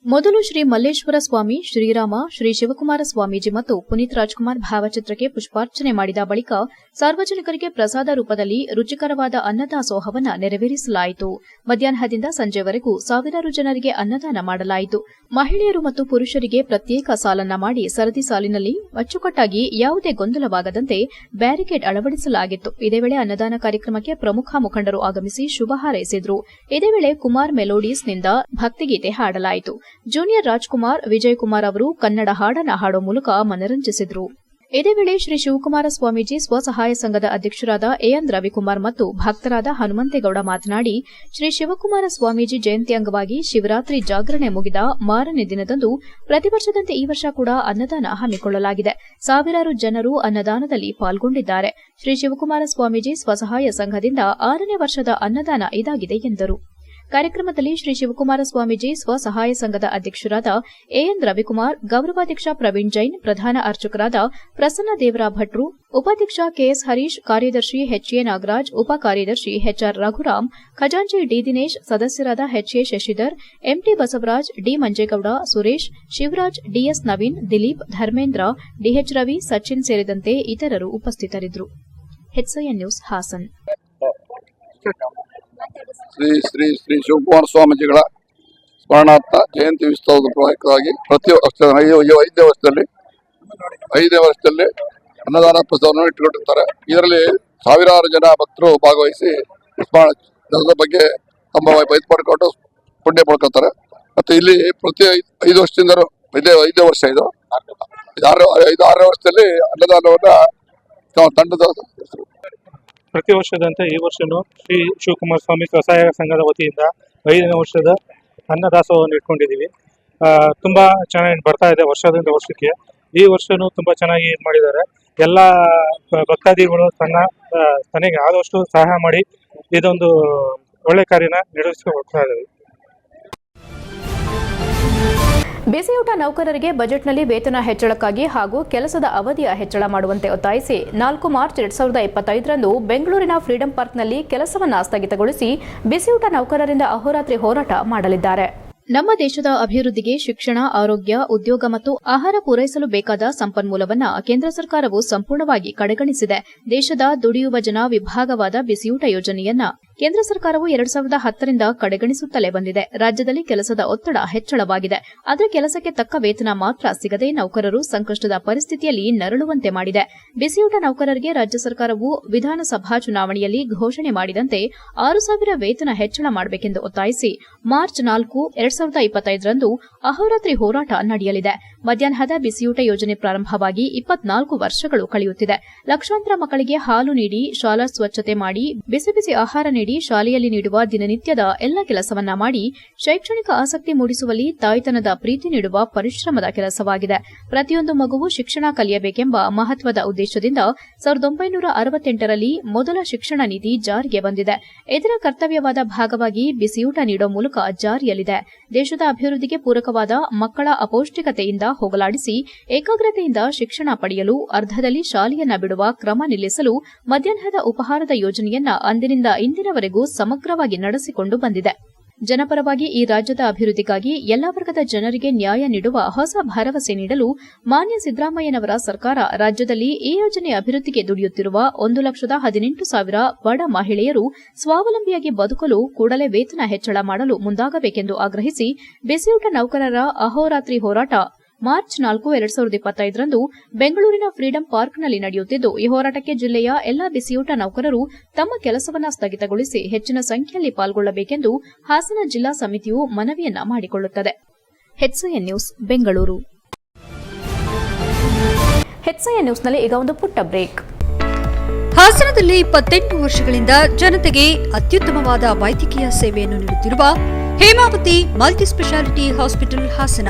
ಮೊದಲು ಶ್ರೀ ಮಲ್ಲೇಶ್ವರ ಸ್ವಾಮಿ, ಶ್ರೀರಾಮ, ಶ್ರೀ ಶಿವಕುಮಾರ ಸ್ವಾಮೀಜಿ ಮತ್ತು ಪುನೀತ್ ರಾಜ್ಕುಮಾರ್ ಭಾವಚಿತ್ರಕ್ಕೆ ಪುಷ್ಪಾರ್ಚನೆ ಮಾಡಿದ ಬಳಿಕ ಸಾರ್ವಜನಿಕರಿಗೆ ಪ್ರಸಾದ ರೂಪದಲ್ಲಿ ರುಚಿಕರವಾದ ಅನ್ನದಾಸೋಹವನ್ನು ನೆರವೇರಿಸಲಾಯಿತು. ಮಧ್ಯಾಹ್ನದಿಂದ ಸಂಜೆವರೆಗೂ ಸಾವಿರಾರು ಜನರಿಗೆ ಅನ್ನದಾನ ಮಾಡಲಾಯಿತು. ಮಹಿಳೆಯರು ಮತ್ತು ಪುರುಷರಿಗೆ ಪ್ರತ್ಯೇಕ ಸಾಲನ್ನ ಮಾಡಿ ಸರದಿ ಸಾಲಿನಲ್ಲಿ ಅಚ್ಚುಕಟ್ಟಾಗಿ ಯಾವುದೇ ಗೊಂದಲವಾಗದಂತೆ ಬ್ಯಾರಿಕೇಡ್ ಅಳವಡಿಸಲಾಗಿತ್ತು. ಇದೇ ವೇಳೆ ಅನ್ನದಾನ ಕಾರ್ಯಕ್ರಮಕ್ಕೆ ಪ್ರಮುಖ ಮುಖಂಡರು ಆಗಮಿಸಿ ಶುಭ ಹಾರೈಸಿದರು. ಇದೇ ವೇಳೆ ಕುಮಾರ್ ಮೆಲೋಡೀಸ್ನಿಂದ ಭಕ್ತಿಗೀತೆ ಹಾಡಲಾಯಿತು. ಜೂನಿಯರ್ ರಾಜ್ಕುಮಾರ್ ವಿಜಯ್ ಕುಮಾರ್ ಅವರು ಕನ್ನಡ ಹಾಡನ ಹಾಡೋ ಮೂಲಕ ಮನರಂಜಿಸಿದರು. ಇದೇ ವೇಳೆ ಶ್ರೀ ಶಿವಕುಮಾರ ಸ್ವಾಮೀಜಿ ಸ್ವಸಹಾಯ ಸಂಘದ ಅಧ್ಯಕ್ಷರಾದ ಎಎನ್ ರವಿಕುಮಾರ್ ಮತ್ತು ಭಕ್ತರಾದ ಹನುಮಂತೇಗೌಡ ಮಾತನಾಡಿ, ಶ್ರೀ ಶಿವಕುಮಾರ ಸ್ವಾಮೀಜಿ ಜಯಂತಿ ಅಂಗವಾಗಿ ಶಿವರಾತ್ರಿ ಜಾಗರಣೆ ಮುಗಿದ ಮಾರನೇ ದಿನದಂದು ಪ್ರತಿ ವರ್ಷದಂತೆ ಈ ವರ್ಷ ಕೂಡ ಅನ್ನದಾನ ಹಮ್ಮಿಕೊಳ್ಳಲಾಗಿದೆ. ಸಾವಿರಾರು ಜನರು ಅನ್ನದಾನದಲ್ಲಿ ಪಾಲ್ಗೊಂಡಿದ್ದಾರೆ. ಶ್ರೀ ಶಿವಕುಮಾರ ಸ್ವಾಮೀಜಿ ಸ್ವಸಹಾಯ ಸಂಘದಿಂದ ಆರನೇ ವರ್ಷದ ಅನ್ನದಾನ ಇದಾಗಿದೆ ಎಂದರು. ಕಾರ್ಯಕ್ರಮದಲ್ಲಿ ಶ್ರೀ ಶಿವಕುಮಾರ ಸ್ವಾಮೀಜಿ ಸ್ವಸಹಾಯ ಸಂಘದ ಅಧ್ಯಕ್ಷರಾದ ಎಎನ್ ರವಿಕುಮಾರ್, ಗೌರವಾಧ್ಯಕ್ಷ ಪ್ರವೀಣ್ ಜೈನ್, ಪ್ರಧಾನ ಅರ್ಚಕರಾದ ಪ್ರಸನ್ನ ದೇವರಾ ಭಟ್ರು, ಉಪಾಧ್ಯಕ್ಷ ಕೆಎಸ್ ಹರೀಶ್, ಕಾರ್ಯದರ್ಶಿ ಎಚ್ಎ ನಾಗರಾಜ್, ಉಪ ಕಾರ್ಯದರ್ಶಿ ಎಚ್ಆರ್ ರಘುರಾಮ್, ಖಜಾಂಚಿ ಡಿ ದಿನೇಶ್, ಸದಸ್ಯರಾದ HA Shashidhar, MT Basavaraj, D Manjegowda, Suresh, Shivaraj, DS Naveen, Dileep, Dharmendra, DH Ravi, Sachin ಸೇರಿದಂತೆ ಇತರರು ಉಪಸ್ಥಿತರಿದ್ದರು. HIN news Hassan. Shri Shri Shri Shivakumara ಸ್ವಾಮೀಜಿಗಳ ಸ್ಮರಣಾರ್ಥ ಜಯಂತಿ ಉತ್ಸವದ ಪ್ರಯುಕ್ತವಾಗಿ ಪ್ರತಿ ವರ್ಷ ಐದು ಐದು- ಐದನೇ ವರ್ಷದಲ್ಲಿ ಐದನೇ ವರ್ಷದಲ್ಲಿ ಅನ್ನದಾನ ಪ್ರಸಾದವನ್ನು ಇಟ್ಟುಕೊಂಡಿರ್ತಾರೆ. ಇದರಲ್ಲಿ ಸಾವಿರಾರು ಜನ ಭಕ್ತರು ಭಾಗವಹಿಸಿ ಸ್ಮರಣ ಬಗ್ಗೆ ತಮ್ಮ ಇದು ಪಡ್ಕೊಂಡು ಪುಣ್ಯ ಪಡ್ಕೊತಾರೆ ಮತ್ತೆ ಇಲ್ಲಿ ಪ್ರತಿ ಐದು ವರ್ಷದಿಂದ ಐದೇ ಐದೇ ವರ್ಷ ಇದು. ಆರು ಐದು ವರ್ಷದಲ್ಲಿ ಅನ್ನದಾನವನ್ನು ತಂಡದ ಪ್ರತಿ ವರ್ಷದಂತೆ ಈ ವರ್ಷನೂ ಶ್ರೀ ಶಿವಕುಮಾರ ಸ್ವಾಮಿ ಸ್ವಸಹಾಯ ಸಂಘದ ವತಿಯಿಂದ ಐದನೇ ವರ್ಷದ ಅನ್ನದಾಸೋಹವನ್ನು ಇಟ್ಕೊಂಡಿದ್ದೀವಿ. ತುಂಬ ಚೆನ್ನಾಗಿ ಬರ್ತಾ ಇದೆ ವರ್ಷದಿಂದ ವರ್ಷಕ್ಕೆ. ಈ ವರ್ಷನೂ ತುಂಬ ಚೆನ್ನಾಗಿ ಇದು ಮಾಡಿದ್ದಾರೆ. ಎಲ್ಲ ಭಕ್ತಾದಿಗಳು ತನ್ನ ತನಗೆ ಆದಷ್ಟು ಸಹಾಯ ಮಾಡಿ ಇದೊಂದು ಒಳ್ಳೆ ಕಾರ್ಯನ ನಿರ್ವಹಿಸಿಕೊಳ್ತಾ ಇದ್ದಾರೆ. ಬಿಸಿಯೂಟ ನೌಕರರಿಗೆ ಬಜೆಟ್ನಲ್ಲಿ ವೇತನ ಹೆಚ್ಚಳಕ್ಕಾಗಿ ಹಾಗೂ ಕೆಲಸದ ಅವಧಿಯ ಹೆಚ್ಚಳ ಮಾಡುವಂತೆ ಒತ್ತಾಯಿಸಿ ನಾಲ್ಕು ಮಾರ್ಚ್ ಎರಡ್ ಸಾವಿರದ ಇಪ್ಪತ್ತೈದರಂದು ಬೆಂಗಳೂರಿನ ಫ್ರೀಡಂ ಪಾರ್ಕ್ನಲ್ಲಿ ಕೆಲಸವನ್ನು ಸ್ಥಗಿತಗೊಳಿಸಿ ಬಿಸಿಯೂಟ ನೌಕರರಿಂದ ಅಹೋರಾತ್ರಿ ಹೋರಾಟ ಮಾಡಲಿದ್ದಾರೆ. ನಮ್ಮ ದೇಶದ ಅಭಿವೃದ್ಧಿಗೆ ಶಿಕ್ಷಣ, ಆರೋಗ್ಯ, ಉದ್ಯೋಗ ಮತ್ತು ಆಹಾರ ಪೂರೈಸಲು ಬೇಕಾದ ಸಂಪನ್ಮೂಲವನ್ನು ಕೇಂದ್ರ ಸರ್ಕಾರವು ಸಂಪೂರ್ಣವಾಗಿ ಕಡೆಗಣಿಸಿದೆ. ದೇಶದ ದುಡಿಯುವ ಜನ ವಿಭಾಗವಾದ ಬಿಸಿಯೂಟ ಯೋಜನೆಯನ್ನ ಕೇಂದ್ರ ಸರ್ಕಾರವು ಎರಡ್ ಸಾವಿರದ ಹತ್ತರಿಂದ ಕಡೆಗಣಿಸುತ್ತಲೇ ಬಂದಿದೆ ರಾಜ್ಯದಲ್ಲಿ ಕೆಲಸದ ಒತ್ತಡ ಹೆಚ್ಚಳವಾಗಿದೆ. ಆದರೆ ಕೆಲಸಕ್ಕೆ ತಕ್ಕ ವೇತನ ಮಾತ್ರ ಸಿಗದೆ ನೌಕರರು ಸಂಕಷ್ಟದ ಪರಿಸ್ಥಿತಿಯಲ್ಲಿ ನರಳುವಂತೆ ಮಾಡಿದೆ. ಬಿಸಿಯೂಟ ನೌಕರರಿಗೆ ರಾಜ್ಯ ಸರ್ಕಾರವು ವಿಧಾನಸಭಾ ಚುನಾವಣೆಯಲ್ಲಿ ಘೋಷಣೆ ಮಾಡಿದಂತೆ ಆರು ಸಾವಿರ ವೇತನ ಹೆಚ್ಚಳ ಮಾಡಬೇಕೆಂದು ಒತ್ತಾಯಿಸಿ ಮಾರ್ಚ್ ನಾಲ್ಕು, ಎರಡ್ ಸಾವಿರದ ಇಪ್ಪತ್ತೈದರಂದು ಅಹೋರಾತ್ರಿ ಹೋರಾಟ ನಡೆಯಲಿದೆ. ಮಧ್ಯಾಹ್ನದ ಬಿಸಿಯೂಟ ಯೋಜನೆ ಪ್ರಾರಂಭವಾಗಿ ಇಪ್ಪತ್ನಾಲ್ಕು ವರ್ಷಗಳು ಕಳೆಯುತ್ತಿದೆ. ಲಕ್ಷಾಂತರ ಮಕ್ಕಳಿಗೆ ಹಾಲು ನೀಡಿ ಶಾಲಾ ಸ್ವಚ್ಛತೆ ಮಾಡಿ, ಬಿಸಿ ಬಿಸಿ ಆಹಾರ ನೀಡಿ ಶಾಲೆಯಲ್ಲಿ ನೀಡುವ ದಿನನಿತ್ಯದ ಎಲ್ಲ ಕೆಲಸವನ್ನ ಮಾಡಿ, ಶೈಕ್ಷಣಿಕ ಆಸಕ್ತಿ ಮೂಡಿಸುವಲ್ಲಿ ತಾಯ್ತನದ ಪ್ರೀತಿ ನೀಡುವ ಪರಿಶ್ರಮದ ಕೆಲಸವಾಗಿದೆ. ಪ್ರತಿಯೊಂದು ಮಗುವು ಶಿಕ್ಷಣ ಕಲಿಯಬೇಕೆಂಬ ಮಹತ್ವದ ಉದ್ದೇಶದಿಂದ ಸಾವಿರದ ಒಂಬೈನೂರ ಅರವತ್ತೆಂಟರಲ್ಲಿ ಮೊದಲ ಶಿಕ್ಷಣ ನೀತಿ ಜಾರಿಗೆ ಬಂದಿದೆ. ಇದರ ಕರ್ತವ್ಯವಾದ ಭಾಗವಾಗಿ ಬಿಸಿಯೂಟ ನೀಡುವ ಮೂಲಕ ಜಾರಿಯಲ್ಲಿದೆ. ದೇಶದ ಅಭಿವೃದ್ಧಿಗೆ ಪೂರಕವಾದ ಮಕ್ಕಳ ಅಪೌಷ್ಟಿಕತೆಯಿಂದ ಹೋಗಲಾಡಿಸಿ ಏಕಾಗ್ರತೆಯಿಂದ ಶಿಕ್ಷಣ ಪಡೆಯಲು ಅರ್ಧದಲ್ಲಿ ಶಾಲೆಯನ್ನ ಬಿಡುವ ಕ್ರಮ ನಿಲ್ಲಿಸಲು ಮಧ್ಯಾಹ್ನದ ಉಪಹಾರದ ಯೋಜನೆಯನ್ನ ಅಂದಿನಿಂದ ಇಂದಿನವರೆಗೂ ಸಮಗ್ರವಾಗಿ ನಡೆಸಿಕೊಂಡು ಬಂದಿದೆ. ಜನಪರವಾಗಿ ಈ ರಾಜ್ಯದ ಅಭಿವೃದ್ಧಿಗಾಗಿ ಎಲ್ಲಾ ವರ್ಗದ ಜನರಿಗೆ ನ್ಯಾಯ ನೀಡುವ ಹೊಸ ಭರವಸೆ ನೀಡಲು ಮಾನ್ಯ ಸಿದ್ದರಾಮಯ್ಯನವರ ಸರ್ಕಾರ ರಾಜ್ಯದಲ್ಲಿ ಈ ಯೋಜನೆ ಅಭಿವೃದ್ಧಿಗೆ ದುಡಿಯುತ್ತಿರುವ ಒಂದು ಲಕ್ಷದ ಹದಿನೆಂಟು ಸಾವಿರ ಬಡ ಮಹಿಳೆಯರು ಸ್ವಾವಲಂಬಿಯಾಗಿ ಬದುಕಲು ಕೂಡಲೇ ವೇತನ ಹೆಚ್ಚಳ ಮಾಡಲು ಮುಂದಾಗಬೇಕೆಂದು ಆಗ್ರಹಿಸಿ ಬಿಸಿಯೂಟ ನೌಕರರ ಅಹೋರಾತ್ರಿ ಹೋರಾಟ ಮಾರ್ಚ್ ನಾಲ್ಕು, ಎರಡ್ ಸಾವಿರದ ಇಪ್ಪತ್ತೈದರಂದು ಬೆಂಗಳೂರಿನ ಫ್ರೀಡಂ ಪಾರ್ಕ್ನಲ್ಲಿ ನಡೆಯುತ್ತಿದ್ದು, ಈ ಹೋರಾಟಕ್ಕೆ ಜಿಲ್ಲೆಯ ಎಲ್ಲಾ ಬಿಸಿಯೂಟ ನೌಕರರು ತಮ್ಮ ಕೆಲಸವನ್ನು ಸ್ಥಗಿತಗೊಳಿಸಿ ಹೆಚ್ಚಿನ ಸಂಖ್ಯೆಯಲ್ಲಿ ಪಾಲ್ಗೊಳ್ಳಬೇಕೆಂದು ಹಾಸನ ಜಿಲ್ಲಾ ಸಮಿತಿಯು ಮನವಿಯನ್ನ ಮಾಡಿಕೊಳ್ಳುತ್ತದೆ. ನ್ಯೂಸ್, ಬೆಂಗಳೂರು. ನ್ಯೂಸ್ನಲ್ಲಿ ಈಗ ಒಂದು ಪುಟ್ಟ ಬ್ರೇಕ್. ಹಾಸನದಲ್ಲಿ ಇಪ್ಪತ್ತೆಂಟು ವರ್ಷಗಳಿಂದ ಜನತೆಗೆ ಅತ್ಯುತ್ತಮವಾದ ವೈದ್ಯಕೀಯ ಸೇವೆಯನ್ನು ನೀಡುತ್ತಿರುವ Hemavathi multi speciality hospital Hassan.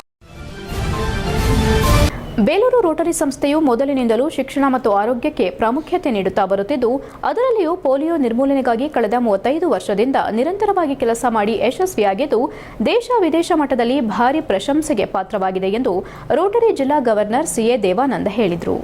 Belur Rotary ಸಂಸ್ಥೆಯು ಮೊದಲಿನಿಂದಲೂ ಶಿಕ್ಷಣ ಮತ್ತು ಆರೋಗ್ಯಕ್ಕೆ ಪ್ರಾಮುಖ್ಯತೆ ನೀಡುತ್ತಾ ಬರುತ್ತಿದ್ದು, ಅದರಲ್ಲಿಯೂ ಪೋಲಿಯೋ ನಿರ್ಮೂಲನೆಗಾಗಿ ಕಳೆದ ಮೂವತ್ತೈದು ವರ್ಷದಿಂದ ನಿರಂತರವಾಗಿ ಕೆಲಸ ಮಾಡಿ ಯಶಸ್ವಿಯಾಗಿದ್ದು, ದೇಶ ವಿದೇಶ ಮಟ್ಟದಲ್ಲಿ ಭಾರಿ ಪ್ರಶಂಸೆಗೆ ಪಾತ್ರವಾಗಿದೆ ಎಂದು ರೋಟರಿ ಜಿಲ್ಲಾ ಗವರ್ನರ್ ಸಿಎ ದೇವಾನಂದ ಹೇಳಿದರು.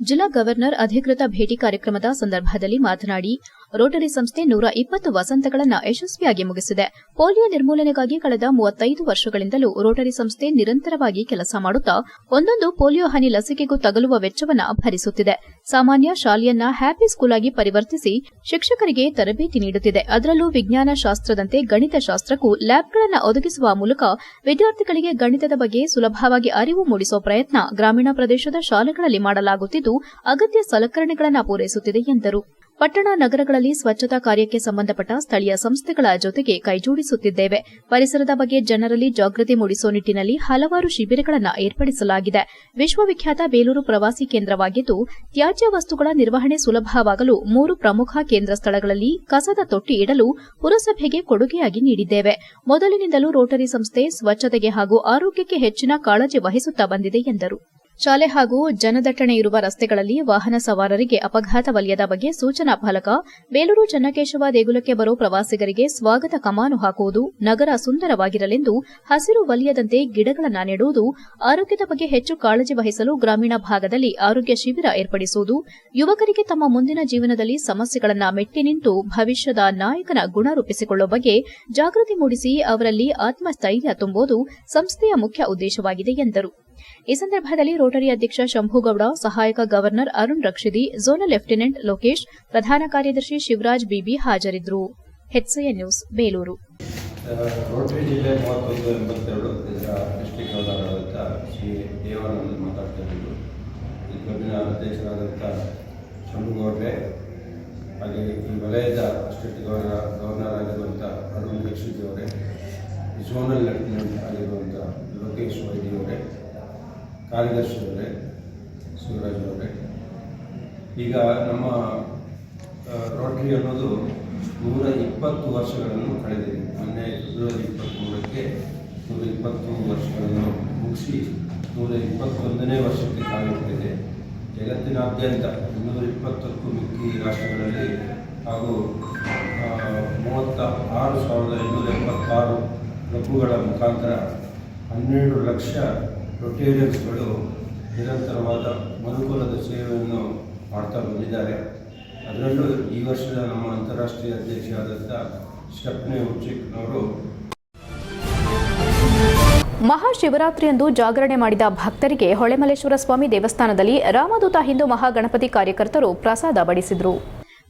ಜಿಲ್ಲಾ ಗವರ್ನರ್ ಅಧಿಕೃತ ಭೇಟಿ ಕಾರ್ಯಕ್ರಮದ ಸಂದರ್ಭದಲ್ಲಿ ಮಾತನಾಡಿ ರೋಟರಿ ಸಂಸ್ಥೆ ನೂರ ಇಪ್ಪತ್ತು ವಸಂತಗಳನ್ನು ಯಶಸ್ವಿಯಾಗಿ ಮುಗಿಸಿದೆ. ಪೋಲಿಯೋ ನಿರ್ಮೂಲನೆಗಾಗಿ ಕಳೆದ ಮೂವತ್ತೈದು ವರ್ಷಗಳಿಂದಲೂ ರೋಟರಿ ಸಂಸ್ಥೆ ನಿರಂತರವಾಗಿ ಕೆಲಸ ಮಾಡುತ್ತಾ, ಒಂದೊಂದು ಪೋಲಿಯೋ ಹನಿ ಲಸಿಕೆಗೂ ತಗಲುವ ವೆಚ್ಚವನ್ನು ಭರಿಸುತ್ತಿದೆ. ಸಾಮಾನ್ಯ ಶಾಲೆಯನ್ನ ಹ್ಯಾಪಿ ಸ್ಕೂಲ್ ಆಗಿ ಪರಿವರ್ತಿಸಿ ಶಿಕ್ಷಕರಿಗೆ ತರಬೇತಿ ನೀಡುತ್ತಿದೆ. ಅದರಲ್ಲೂ ವಿಜ್ಞಾನ ಶಾಸ್ತ್ರದಂತೆ ಗಣಿತ ಶಾಸ್ತ್ರಕ್ಕೂ ಲ್ಯಾಬ್ಗಳನ್ನು ಒದಗಿಸುವ ಮೂಲಕ ವಿದ್ಯಾರ್ಥಿಗಳಿಗೆ ಗಣಿತದ ಬಗ್ಗೆ ಸುಲಭವಾಗಿ ಅರಿವು ಮೂಡಿಸುವ ಪ್ರಯತ್ನ ಗ್ರಾಮೀಣ ಪ್ರದೇಶದ ಶಾಲೆಗಳಲ್ಲಿ ಮಾಡಲಾಗುತ್ತಿದ್ದು, ಅಗತ್ಯ ಸಲಕರಣೆಗಳನ್ನು ಪೂರೈಸುತ್ತಿದೆ ಎಂದರು. ಪಟ್ಟಣ ನಗರಗಳಲ್ಲಿ ಸ್ವಚ್ಛತಾ ಕಾರ್ಯಕ್ಕೆ ಸಂಬಂಧಪಟ್ಟ ಸ್ಥಳೀಯ ಸಂಸ್ಥೆಗಳ ಜೊತೆಗೆ ಕೈಜೋಡಿಸುತ್ತಿದ್ದೇವೆ ಪರಿಸರದ ಬಗ್ಗೆ ಜನರಲ್ಲಿ ಜಾಗೃತಿ ಮೂಡಿಸುವ ನಿಟ್ಟಿನಲ್ಲಿ ಹಲವಾರು ಶಿಬಿರಗಳನ್ನು ಏರ್ಪಡಿಸಲಾಗಿದೆ. ವಿಶ್ವವಿಖ್ಯಾತ ಬೇಲೂರು ಪ್ರವಾಸಿ ಕೇಂದ್ರವಾಗಿದ್ದು, ತ್ಯಾಜ್ಯ ವಸ್ತುಗಳ ನಿರ್ವಹಣೆ ಸುಲಭವಾಗಲು ಮೂರು ಪ್ರಮುಖ ಕೇಂದ್ರ ಸ್ಥಳಗಳಲ್ಲಿ ಕಸದ ತೊಟ್ಟಿ ಇಡಲು ಪುರಸಭೆಗೆ ಕೊಡುಗೆಯಾಗಿ ನೀಡಿದ್ದೇವೆ. ಮೊದಲಿನಿಂದಲೂ ರೋಟರಿ ಸಂಸ್ಥೆ ಸ್ವಚ್ಛತೆಗೆ ಹಾಗೂ ಆರೋಗ್ಯಕ್ಕೆ ಹೆಚ್ಚಿನ ಕಾಳಜಿ ವಹಿಸುತ್ತಾ ಬಂದಿದೆ ಎಂದರು. ಶಾಲೆ ಹಾಗೂ ಜನದಟ್ಟಣೆ ಇರುವ ರಸ್ತೆಗಳಲ್ಲಿ ವಾಹನ ಸವಾರರಿಗೆ ಅಪಘಾತ ವಲಯದ ಬಗ್ಗೆ ಸೂಚನಾ ಫಲಕ ಬೇಲೂರು ಚನ್ನಕೇಶವ ದೇಗುಲಕ್ಕೆ ಬರೋ ಪ್ರವಾಸಿಗರಿಗೆ ಸ್ವಾಗತ ಕಮಾನು ಹಾಕುವುದು ನಗರ ಸುಂದರವಾಗಿರಲೆಂದು ಹಸಿರು ವಲಯದಂತೆ ಗಿಡಗಳನ್ನು ನೆಡುವುದು, ಆರೋಗ್ಯದ ಬಗ್ಗೆ ಹೆಚ್ಚು ಕಾಳಜಿ ವಹಿಸಲು ಗ್ರಾಮೀಣ ಭಾಗದಲ್ಲಿ ಆರೋಗ್ಯ ಶಿಬಿರ ಏರ್ಪಡಿಸುವುದು, ಯುವಕರಿಗೆ ತಮ್ಮ ಮುಂದಿನ ಜೀವನದಲ್ಲಿ ಸಮಸ್ಯೆಗಳನ್ನು ಮೆಟ್ಟಿ ನಿಂತು ಭವಿಷ್ಯದ ನಾಯಕನ ಗುಣ ರೂಪಿಸಿಕೊಳ್ಳುವ ಬಗ್ಗೆ ಜಾಗೃತಿ ಮೂಡಿಸಿ ಅವರಲ್ಲಿ ಆತ್ಮಸ್ಥೈರ್ಯ ತುಂಬುವುದು ಸಂಸ್ಥೆಯ ಮುಖ್ಯ ಉದ್ದೇಶವಾಗಿದೆ ಎಂದರು. ಈ ಸಂದರ್ಭದಲ್ಲಿ ರೋಟರಿ ಅಧ್ಯಕ್ಷ ಶಂಭುಗೌಡ, ಸಹಾಯಕ governor Arun Rakshidi, zonal lieutenant Lokesh, ಪ್ರಧಾನ ಕಾರ್ಯದರ್ಶಿ ಶಿವರಾಜ್ ಬಿಬಿ ಹಾಜರಿದ್ದರು. HCA news, Belur. ರೋಟರಿ ಜಿಲ್ಲೆ ಮೂವತ್ತೊಂದು ಎಂಬತ್ತೆರಡು ಇದರ ಡಿಸ್ಟಿಕ್ ಗವರ್ನರಾದಂಥ ಶ್ರೀ ದೇವಾನಂದ ಮಾತಾಡ್ತಾ ಇದ್ದು ಈ ಕ್ಲಬ್ಬಿನ ಅಧ್ಯಕ್ಷರಾದಂಥ ಶಂಭುಗೌಡ್ರೆ, ಹಾಗೆ ಈ ವಲಯದ ಸ್ಟೇಟ್ ಗವರ್ನರ್ ಗವರ್ನರ್ ಆಗಿರುವಂಥ ಅರುಣ್ ದೀಕ್ಷಿತ್ ಅವರೇ ಝೋನಲ್ ಲೆಫ್ಟಿನೆಂಟ್ ಆಗಿರುವಂಥ ಲೋಕೇಶ್ ವೈದ್ಯ ಅವರೇ ಕಾರ್ಯದರ್ಶಿ ಅವರೇ ಅವರೇ ಈಗ ನಮ್ಮ ರೋಟ್ರಿ ಅನ್ನೋದು ನೂರ ಇಪ್ಪತ್ತು ವರ್ಷಗಳನ್ನು ಕಳೆದಿದೆ. ಮೊನ್ನೆ ಫೆಬ್ರವರಿ ಇಪ್ಪತ್ತ್ಮೂರಕ್ಕೆ ನೂರ ಇಪ್ಪತ್ತು ವರ್ಷಗಳನ್ನು ಮುಗಿಸಿ ನೂರ ಇಪ್ಪತ್ತೊಂದನೇ ವರ್ಷಕ್ಕೆ ಕಾಲಿಟ್ಟಿದೆ. ಜಗತ್ತಿನಾದ್ಯಂತ ಇನ್ನೂರ ಇಪ್ಪತ್ತಕ್ಕೂ ಮಿಕ್ಕಿ ರಾಷ್ಟ್ರಗಳಲ್ಲಿ ಹಾಗೂ ಮೂವತ್ತ ಆರು ಸಾವಿರದ ಇನ್ನೂರ ಎಪ್ಪತ್ತಾರು ಕ್ಲಬ್ಗಳ ಮುಖಾಂತರ ಹನ್ನೆರಡು ಲಕ್ಷ ರೊಟೇರಿಯನ್ಸ್ಗಳು ನಿರಂತರವಾದ ಮನುಕುಲದ ಸೇವೆಯನ್ನು ಮಾಡ್ತಾ ಬಂದಿದ್ದಾರೆ. ಅದರಲ್ಲೂ ಈ ವರ್ಷದ ನಮ್ಮ ಅಂತಾರಾಷ್ಟ್ರೀಯ ಅಧ್ಯಕ್ಷರಾದಂಥ ಸ್ಟೆಪ್ನೆ ಉಚಿಕ್ನವರು ಮಹಾಶಿವರಾತ್ರಿಯಂದು ಜಾಗರಣೆ ಮಾಡಿದ ಭಕ್ತರಿಗೆ ಹೊಳೆಮಲ್ಲೇಶ್ವರ ಸ್ವಾಮಿ ದೇವಸ್ಥಾನದಲ್ಲಿ ರಾಮದೂತ ಹಿಂದೂ ಮಹಾಗಣಪತಿ ಕಾರ್ಯಕರ್ತರು ಪ್ರಸಾದ ಬಡಿಸಿದರು.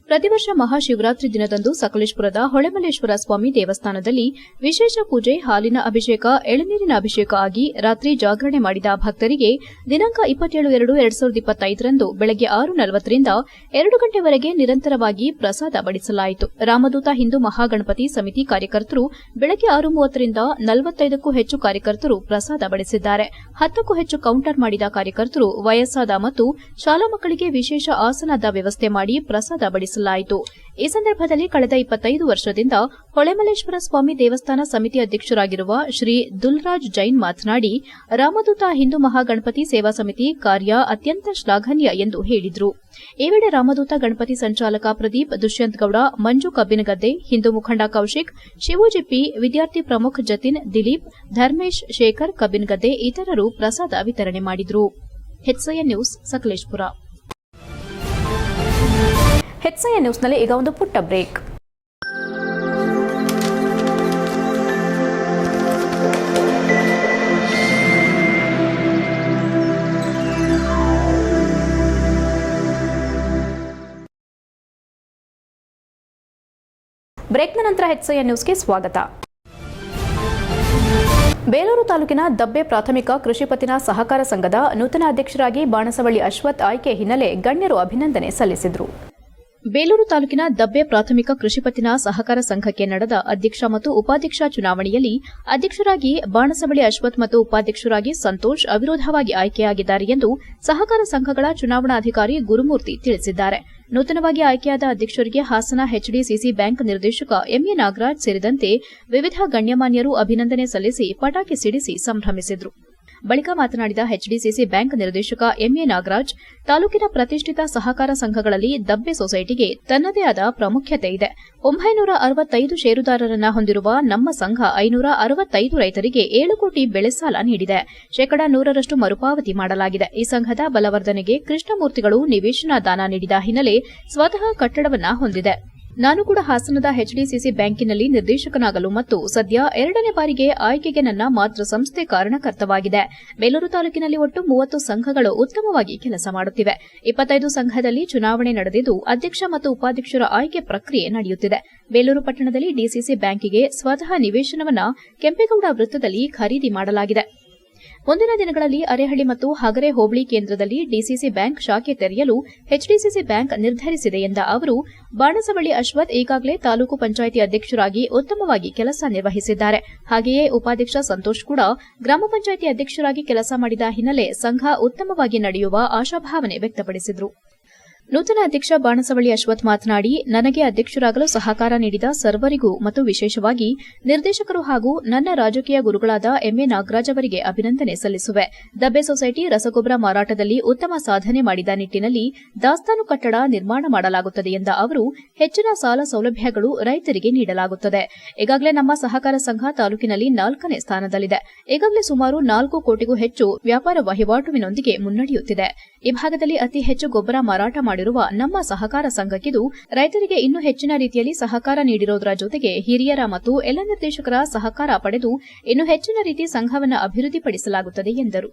ಪ್ರತಿ ವರ್ಷ ಮಹಾಶಿವರಾತ್ರಿ ದಿನದಂದು ಸಕಲೇಶ್ಪುರದ ಹೊಳೆಮಲ್ಲೇಶ್ವರ ಸ್ವಾಮಿ ದೇವಸ್ಥಾನದಲ್ಲಿ ವಿಶೇಷ ಪೂಜೆ, ಹಾಲಿನ ಅಭಿಷೇಕ, ಎಳನೀರಿನ ಅಭಿಷೇಕ ಆಗಿ ರಾತ್ರಿ ಜಾಗರಣೆ ಮಾಡಿದ ಭಕ್ತರಿಗೆ ದಿನಾಂಕ ಇಪ್ಪತ್ತೇಳು ಎರಡು ಎರಡ್ ಸಾವಿರದ ಇಪ್ಪತ್ತೈದರಂದು ಬೆಳಗ್ಗೆ ಆರು ನಲವತ್ತರಿಂದ ಎರಡು ಗಂಟೆವರೆಗೆ ನಿರಂತರವಾಗಿ ಪ್ರಸಾದ ಬಡಿಸಲಾಯಿತು. ರಾಮದೂತ ಹಿಂದೂ ಮಹಾಗಣಪತಿ ಸಮಿತಿ ಕಾರ್ಯಕರ್ತರು ಬೆಳಗ್ಗೆ ಆರು ಮೂವತ್ತರಿಂದ ನಲವತ್ತೈದಕ್ಕೂ ಹೆಚ್ಚು ಕಾರ್ಯಕರ್ತರು ಪ್ರಸಾದ ಬಡಿಸಿದ್ದಾರೆ. ಹತ್ತಕ್ಕೂ ಹೆಚ್ಚು ಕೌಂಟರ್ ಮಾಡಿದ ಕಾರ್ಯಕರ್ತರು ವಯಸ್ಸಾದ ಮತ್ತು ಶಾಲಾ ಮಕ್ಕಳಿಗೆ ವಿಶೇಷ ಆಸನದ ವ್ಯವಸ್ಥೆ ಮಾಡಿ ಪ್ರಸಾದ ಬಡಿಸಲಾಯಿತು ಈ ಸಂದರ್ಭದಲ್ಲಿ ಕಳೆದ ಇಪ್ಪತ್ತೈದು ವರ್ಷದಿಂದ ಹೊಳೆಮಲ್ಲೇಶ್ವರ ಸ್ವಾಮಿ ದೇವಸ್ಥಾನ ಸಮಿತಿ ಅಧ್ಯಕ್ಷರಾಗಿರುವ ಶ್ರೀ ದುಲ್ರಾಜ್ ಜೈನ್ ಮಾತನಾಡಿ, ರಾಮದೂತ ಹಿಂದೂ ಮಹಾಗಣಪತಿ ಸೇವಾ ಸಮಿತಿ ಕಾರ್ಯ ಅತ್ಯಂತ ಶ್ಲಾಘನೀಯ ಎಂದು ಹೇಳಿದರು. ಈ ವೇಳೆ ರಾಮದೂತ ಗಣಪತಿ ಸಂಚಾಲಕ ಪ್ರದೀಪ್ ದುಷ್ಯಂತ್ ಗೌಡ, ಮಂಜು ಕಬ್ಬಿನಗದ್ದೆ, ಹಿಂದೂ ಮುಖಂಡ ಕೌಶಿಕ್ ಶಿವು ಪಿ, ವಿದ್ಯಾರ್ಥಿ ಪ್ರಮುಖ್ ಜತಿನ್, ದಿಲೀಪ್, ಧರ್ಮೇಶ್ ಶೇಖರ್ ಕಬ್ಬಿನಗದ್ದೆ, ಇತರರು ಪ್ರಸಾದ ವಿತರಣೆ ಮಾಡಿದರು. ನ್ಯೂಸ್ ಸಕಲೇಶ್ಪುರ. ಹೆಚ್ಐ ನ್ಯೂಸ್ನಲ್ಲಿ ಈಗ ಒಂದು ಪುಟ್ಟ ಬ್ರೇಕ್. ಬ್ರೇಕ್ನ ನಂತರ ಹೆಚ್ಐ ನ್ಯೂಸ್ಗೆ ಸ್ವಾಗತ. ಬೇಲೂರು ತಾಲೂಕಿನ ದಬ್ಬೆ ಪ್ರಾಥಮಿಕ ಕೃಷಿ ಪತ್ತಿನ ಸಹಕಾರ ಸಂಘದ ನೂತನ ಅಧ್ಯಕ್ಷರಾಗಿ ಬಾಣಸವಳ್ಳಿ ಅಶ್ವಥ್ ಆಯ್ಕೆ ಹಿನ್ನೆಲೆ ಗಣ್ಯರು ಅಭಿನಂದನೆ ಸಲ್ಲಿಸಿದರು. ಬೇಲೂರು ತಾಲೂಕಿನ ದಬ್ಬೆ ಪ್ರಾಥಮಿಕ ಕೃಷಿ ಪತ್ತಿನ ಸಹಕಾರ ಸಂಘಕ್ಕೆ ನಡೆದ ಅಧ್ಯಕ್ಷ ಮತ್ತು ಉಪಾಧ್ಯಕ್ಷ ಚುನಾವಣೆಯಲ್ಲಿ ಅಧ್ಯಕ್ಷರಾಗಿ ಬಾಣಸಬಳಿ ಅಶ್ವಥ್ ಮತ್ತು ಉಪಾಧ್ಯಕ್ಷರಾಗಿ ಸಂತೋಷ್ ಅವಿರೋಧವಾಗಿ ಆಯ್ಕೆಯಾಗಿದ್ದಾರೆ ಎಂದು ಸಹಕಾರ ಸಂಘಗಳ ಚುನಾವಣಾಧಿಕಾರಿ ಗುರುಮೂರ್ತಿ ತಿಳಿಸಿದ್ದಾರೆ. ನೂತನವಾಗಿ ಆಯ್ಕೆಯಾದ ಅಧ್ಯಕ್ಷರಿಗೆ ಹಾಸನ ಎಚ್ಡಿಸಿಸಿ ಬ್ಯಾಂಕ್ ನಿರ್ದೇಶಕ ಎಂಎ ನಾಗರಾಜ್ ಸೇರಿದಂತೆ ವಿವಿಧ ಗಣ್ಯಮಾನ್ಯರು ಅಭಿನಂದನೆ ಸಲ್ಲಿಸಿ ಪಟಾಕಿ ಸಿಡಿಸಿ ಸಂಭ್ರಮಿಸಿದರು. ಬಳಿಕ ಮಾತನಾಡಿದ ಎಚ್ಡಿಸಿಸಿ ಬ್ಯಾಂಕ್ ನಿರ್ದೇಶಕ ಎಂಎ ನಾಗರಾಜ್, ತಾಲೂಕಿನ ಪ್ರತಿಷ್ಠಿತ ಸಹಕಾರ ಸಂಘಗಳಲ್ಲಿ ದಬ್ಬೆ ಸೊಸೈಟಿಗೆ ತನ್ನದೇ ಆದ ಪ್ರಾಮುಖ್ಯತೆ ಇದೆ. ಒಂಬೈನೂರ ಅರವತ್ತೈದು ಷೇರುದಾರರನ್ನ ಹೊಂದಿರುವ ನಮ್ಮ ಸಂಘ ಐನೂರ ಅರವತ್ತೈದು ರೈತರಿಗೆ ಏಳು ಕೋಟಿ ಬೆಳೆ ಸಾಲ ನೀಡಿದೆ. ಶೇಕಡಾ ನೂರರಷ್ಟು ಮರುಪಾವತಿ ಮಾಡಲಾಗಿದೆ. ಈ ಸಂಘದ ಬಲವರ್ಧನೆಗೆ ಕೃಷ್ಣಮೂರ್ತಿಗಳು ನಿವೇಶನ ದಾನ ನೀಡಿದ ಹಿನ್ನೆಲೆ ಸ್ವತಃ ಕಟ್ಟಡವನ್ನ ಹೊಂದಿದೆ. ನಾನು ಕೂಡ ಹಾಸನದ ಎಚ್ಡಿಸಿಸಿ ಬ್ಯಾಂಕಿನಲ್ಲಿ ನಿರ್ದೇಶಕನಾಗಲು ಮತ್ತು ಸದ್ಯ ಎರಡನೇ ಬಾರಿಗೆ ಆಯ್ಕೆಗೆ ನನ್ನ ಮಾತೃ ಸಂಸ್ಥೆ ಕಾರಣಕರ್ತವಾಗಿದೆ. ಬೇಲೂರು ತಾಲೂಕಿನಲ್ಲಿ ಒಟ್ಟು ಮೂವತ್ತು ಸಂಘಗಳು ಉತ್ತಮವಾಗಿ ಕೆಲಸ ಮಾಡುತ್ತಿವೆ. ಇಪ್ಪತ್ತೈದು ಸಂಘದಲ್ಲಿ ಚುನಾವಣೆ ನಡೆದಿದ್ದು, ಅಧ್ಯಕ್ಷ ಮತ್ತು ಉಪಾಧ್ಯಕ್ಷರ ಆಯ್ಕೆ ಪ್ರಕ್ರಿಯೆ ನಡೆಯುತ್ತಿದೆ. ಬೇಲೂರು ಪಟ್ಟಣದಲ್ಲಿ ಡಿಸಿಸಿ ಬ್ಯಾಂಕಿಗೆ ಸ್ವತಃ ನಿವೇಶನವನ್ನ ಕೆಂಪೇಗೌಡ ವೃತ್ತದಲ್ಲಿ ಖರೀದಿ ಮಾಡಲಾಗಿದೆ. ಮುಂದಿನ ದಿನಗಳಲ್ಲಿ ಅರೆಹಳ್ಳಿ ಮತ್ತು ಹಗರೆ ಹೋಬಳಿ ಕೇಂದ್ರದಲ್ಲಿ ಡಿಸಿಸಿ ಬ್ಯಾಂಕ್ ಶಾಖೆ ತೆರೆಯಲು ಎಚ್ಡಿಸಿಸಿ ಬ್ಯಾಂಕ್ ನಿರ್ಧರಿಸಿದೆ ಎಂದ ಅವರು, ಬಾಣಸವಳ್ಳಿ ಅಶ್ವಥ್ ಈಗಾಗಲೇ ತಾಲೂಕು ಪಂಚಾಯಿತಿ ಅಧ್ಯಕ್ಷರಾಗಿ ಉತ್ತಮವಾಗಿ ಕೆಲಸ ನಿರ್ವಹಿಸಿದ್ದಾರೆ. ಹಾಗೆಯೇ ಉಪಾಧ್ಯಕ್ಷ ಸಂತೋಷ್ ಕೂಡ ಗ್ರಾಮ ಪಂಚಾಯಿತಿ ಅಧ್ಯಕ್ಷರಾಗಿ ಕೆಲಸ ಮಾಡಿದ ಹಿನ್ನೆಲೆ ಸಂಘ ಉತ್ತಮವಾಗಿ ನಡೆಯುವ ಆಶಾಭಾವನೆ ವ್ಯಕ್ತಪಡಿಸಿದರು. ನೂತನ ಅಧ್ಯಕ್ಷ ಬಾಣಸವಳ್ಳಿ ಅಶ್ವಥ್ ಮಾತನಾಡಿ, ನನಗೆ ಅಧ್ಯಕ್ಷರಾಗಲು ಸಹಕಾರ ನೀಡಿದ ಸರ್ವರಿಗೂ ಮತ್ತು ವಿಶೇಷವಾಗಿ ನಿರ್ದೇಶಕರು ಹಾಗೂ ನನ್ನ ರಾಜಕೀಯ ಗುರುಗಳಾದ ಎಂಎ ನಾಗರಾಜ್ ಅವರಿಗೆ ಅಭಿನಂದನೆ ಸಲ್ಲಿಸುವೆ. ದಬ್ಬೆ ಸೊಸೈಟಿ ರಸಗೊಬ್ಬರ ಮಾರಾಟದಲ್ಲಿ ಉತ್ತಮ ಸಾಧನೆ ಮಾಡಿದ ನಿಟ್ಟಿನಲ್ಲಿ ದಾಸ್ತಾನು ಕಟ್ಟಡ ನಿರ್ಮಾಣ ಮಾಡಲಾಗುತ್ತದೆ ಎಂದ ಅವರು, ಹೆಚ್ಚಿನ ಸಾಲ ಸೌಲಭ್ಯಗಳು ರೈತರಿಗೆ ನೀಡಲಾಗುತ್ತದೆ. ಈಗಾಗಲೇ ನಮ್ಮ ಸಹಕಾರ ಸಂಘ ತಾಲೂಕಿನಲ್ಲಿ ನಾಲ್ಕನೇ ಸ್ಥಾನದಲ್ಲಿದೆ. ಈಗಾಗಲೇ ಸುಮಾರು ನಾಲ್ಕು ಕೋಟಿಗೂ ಹೆಚ್ಚು ವ್ಯಾಪಾರ ವಹಿವಾಟುವಿನೊಂದಿಗೆ ಮುನ್ನಡೆಯುತ್ತಿದೆ. ಈ ಭಾಗದಲ್ಲಿ ಅತಿ ಹೆಚ್ಚು ಗೊಬ್ಬರ ಮಾರಾಟ ಮಾಡಿರುವ ನಮ್ಮ ಸಹಕಾರ ಸಂಘಕ್ಕಿದು ರೈತರಿಗೆ ಇನ್ನೂ ಹೆಚ್ಚಿನ ರೀತಿಯಲ್ಲಿ ಸಹಕಾರ ನೀಡಿರುವುದರ ಜೊತೆಗೆ ಹಿರಿಯರ ಮತ್ತು ಎಲ್ಲ ನಿರ್ದೇಶಕರ ಸಹಕಾರ ಪಡೆದು ಇನ್ನೂ ಹೆಚ್ಚಿನ ರೀತಿ ಸಂಘವನ್ನು ಅಭಿವೃದ್ಧಿಪಡಿಸಲಾಗುತ್ತದೆ ಎಂದರು.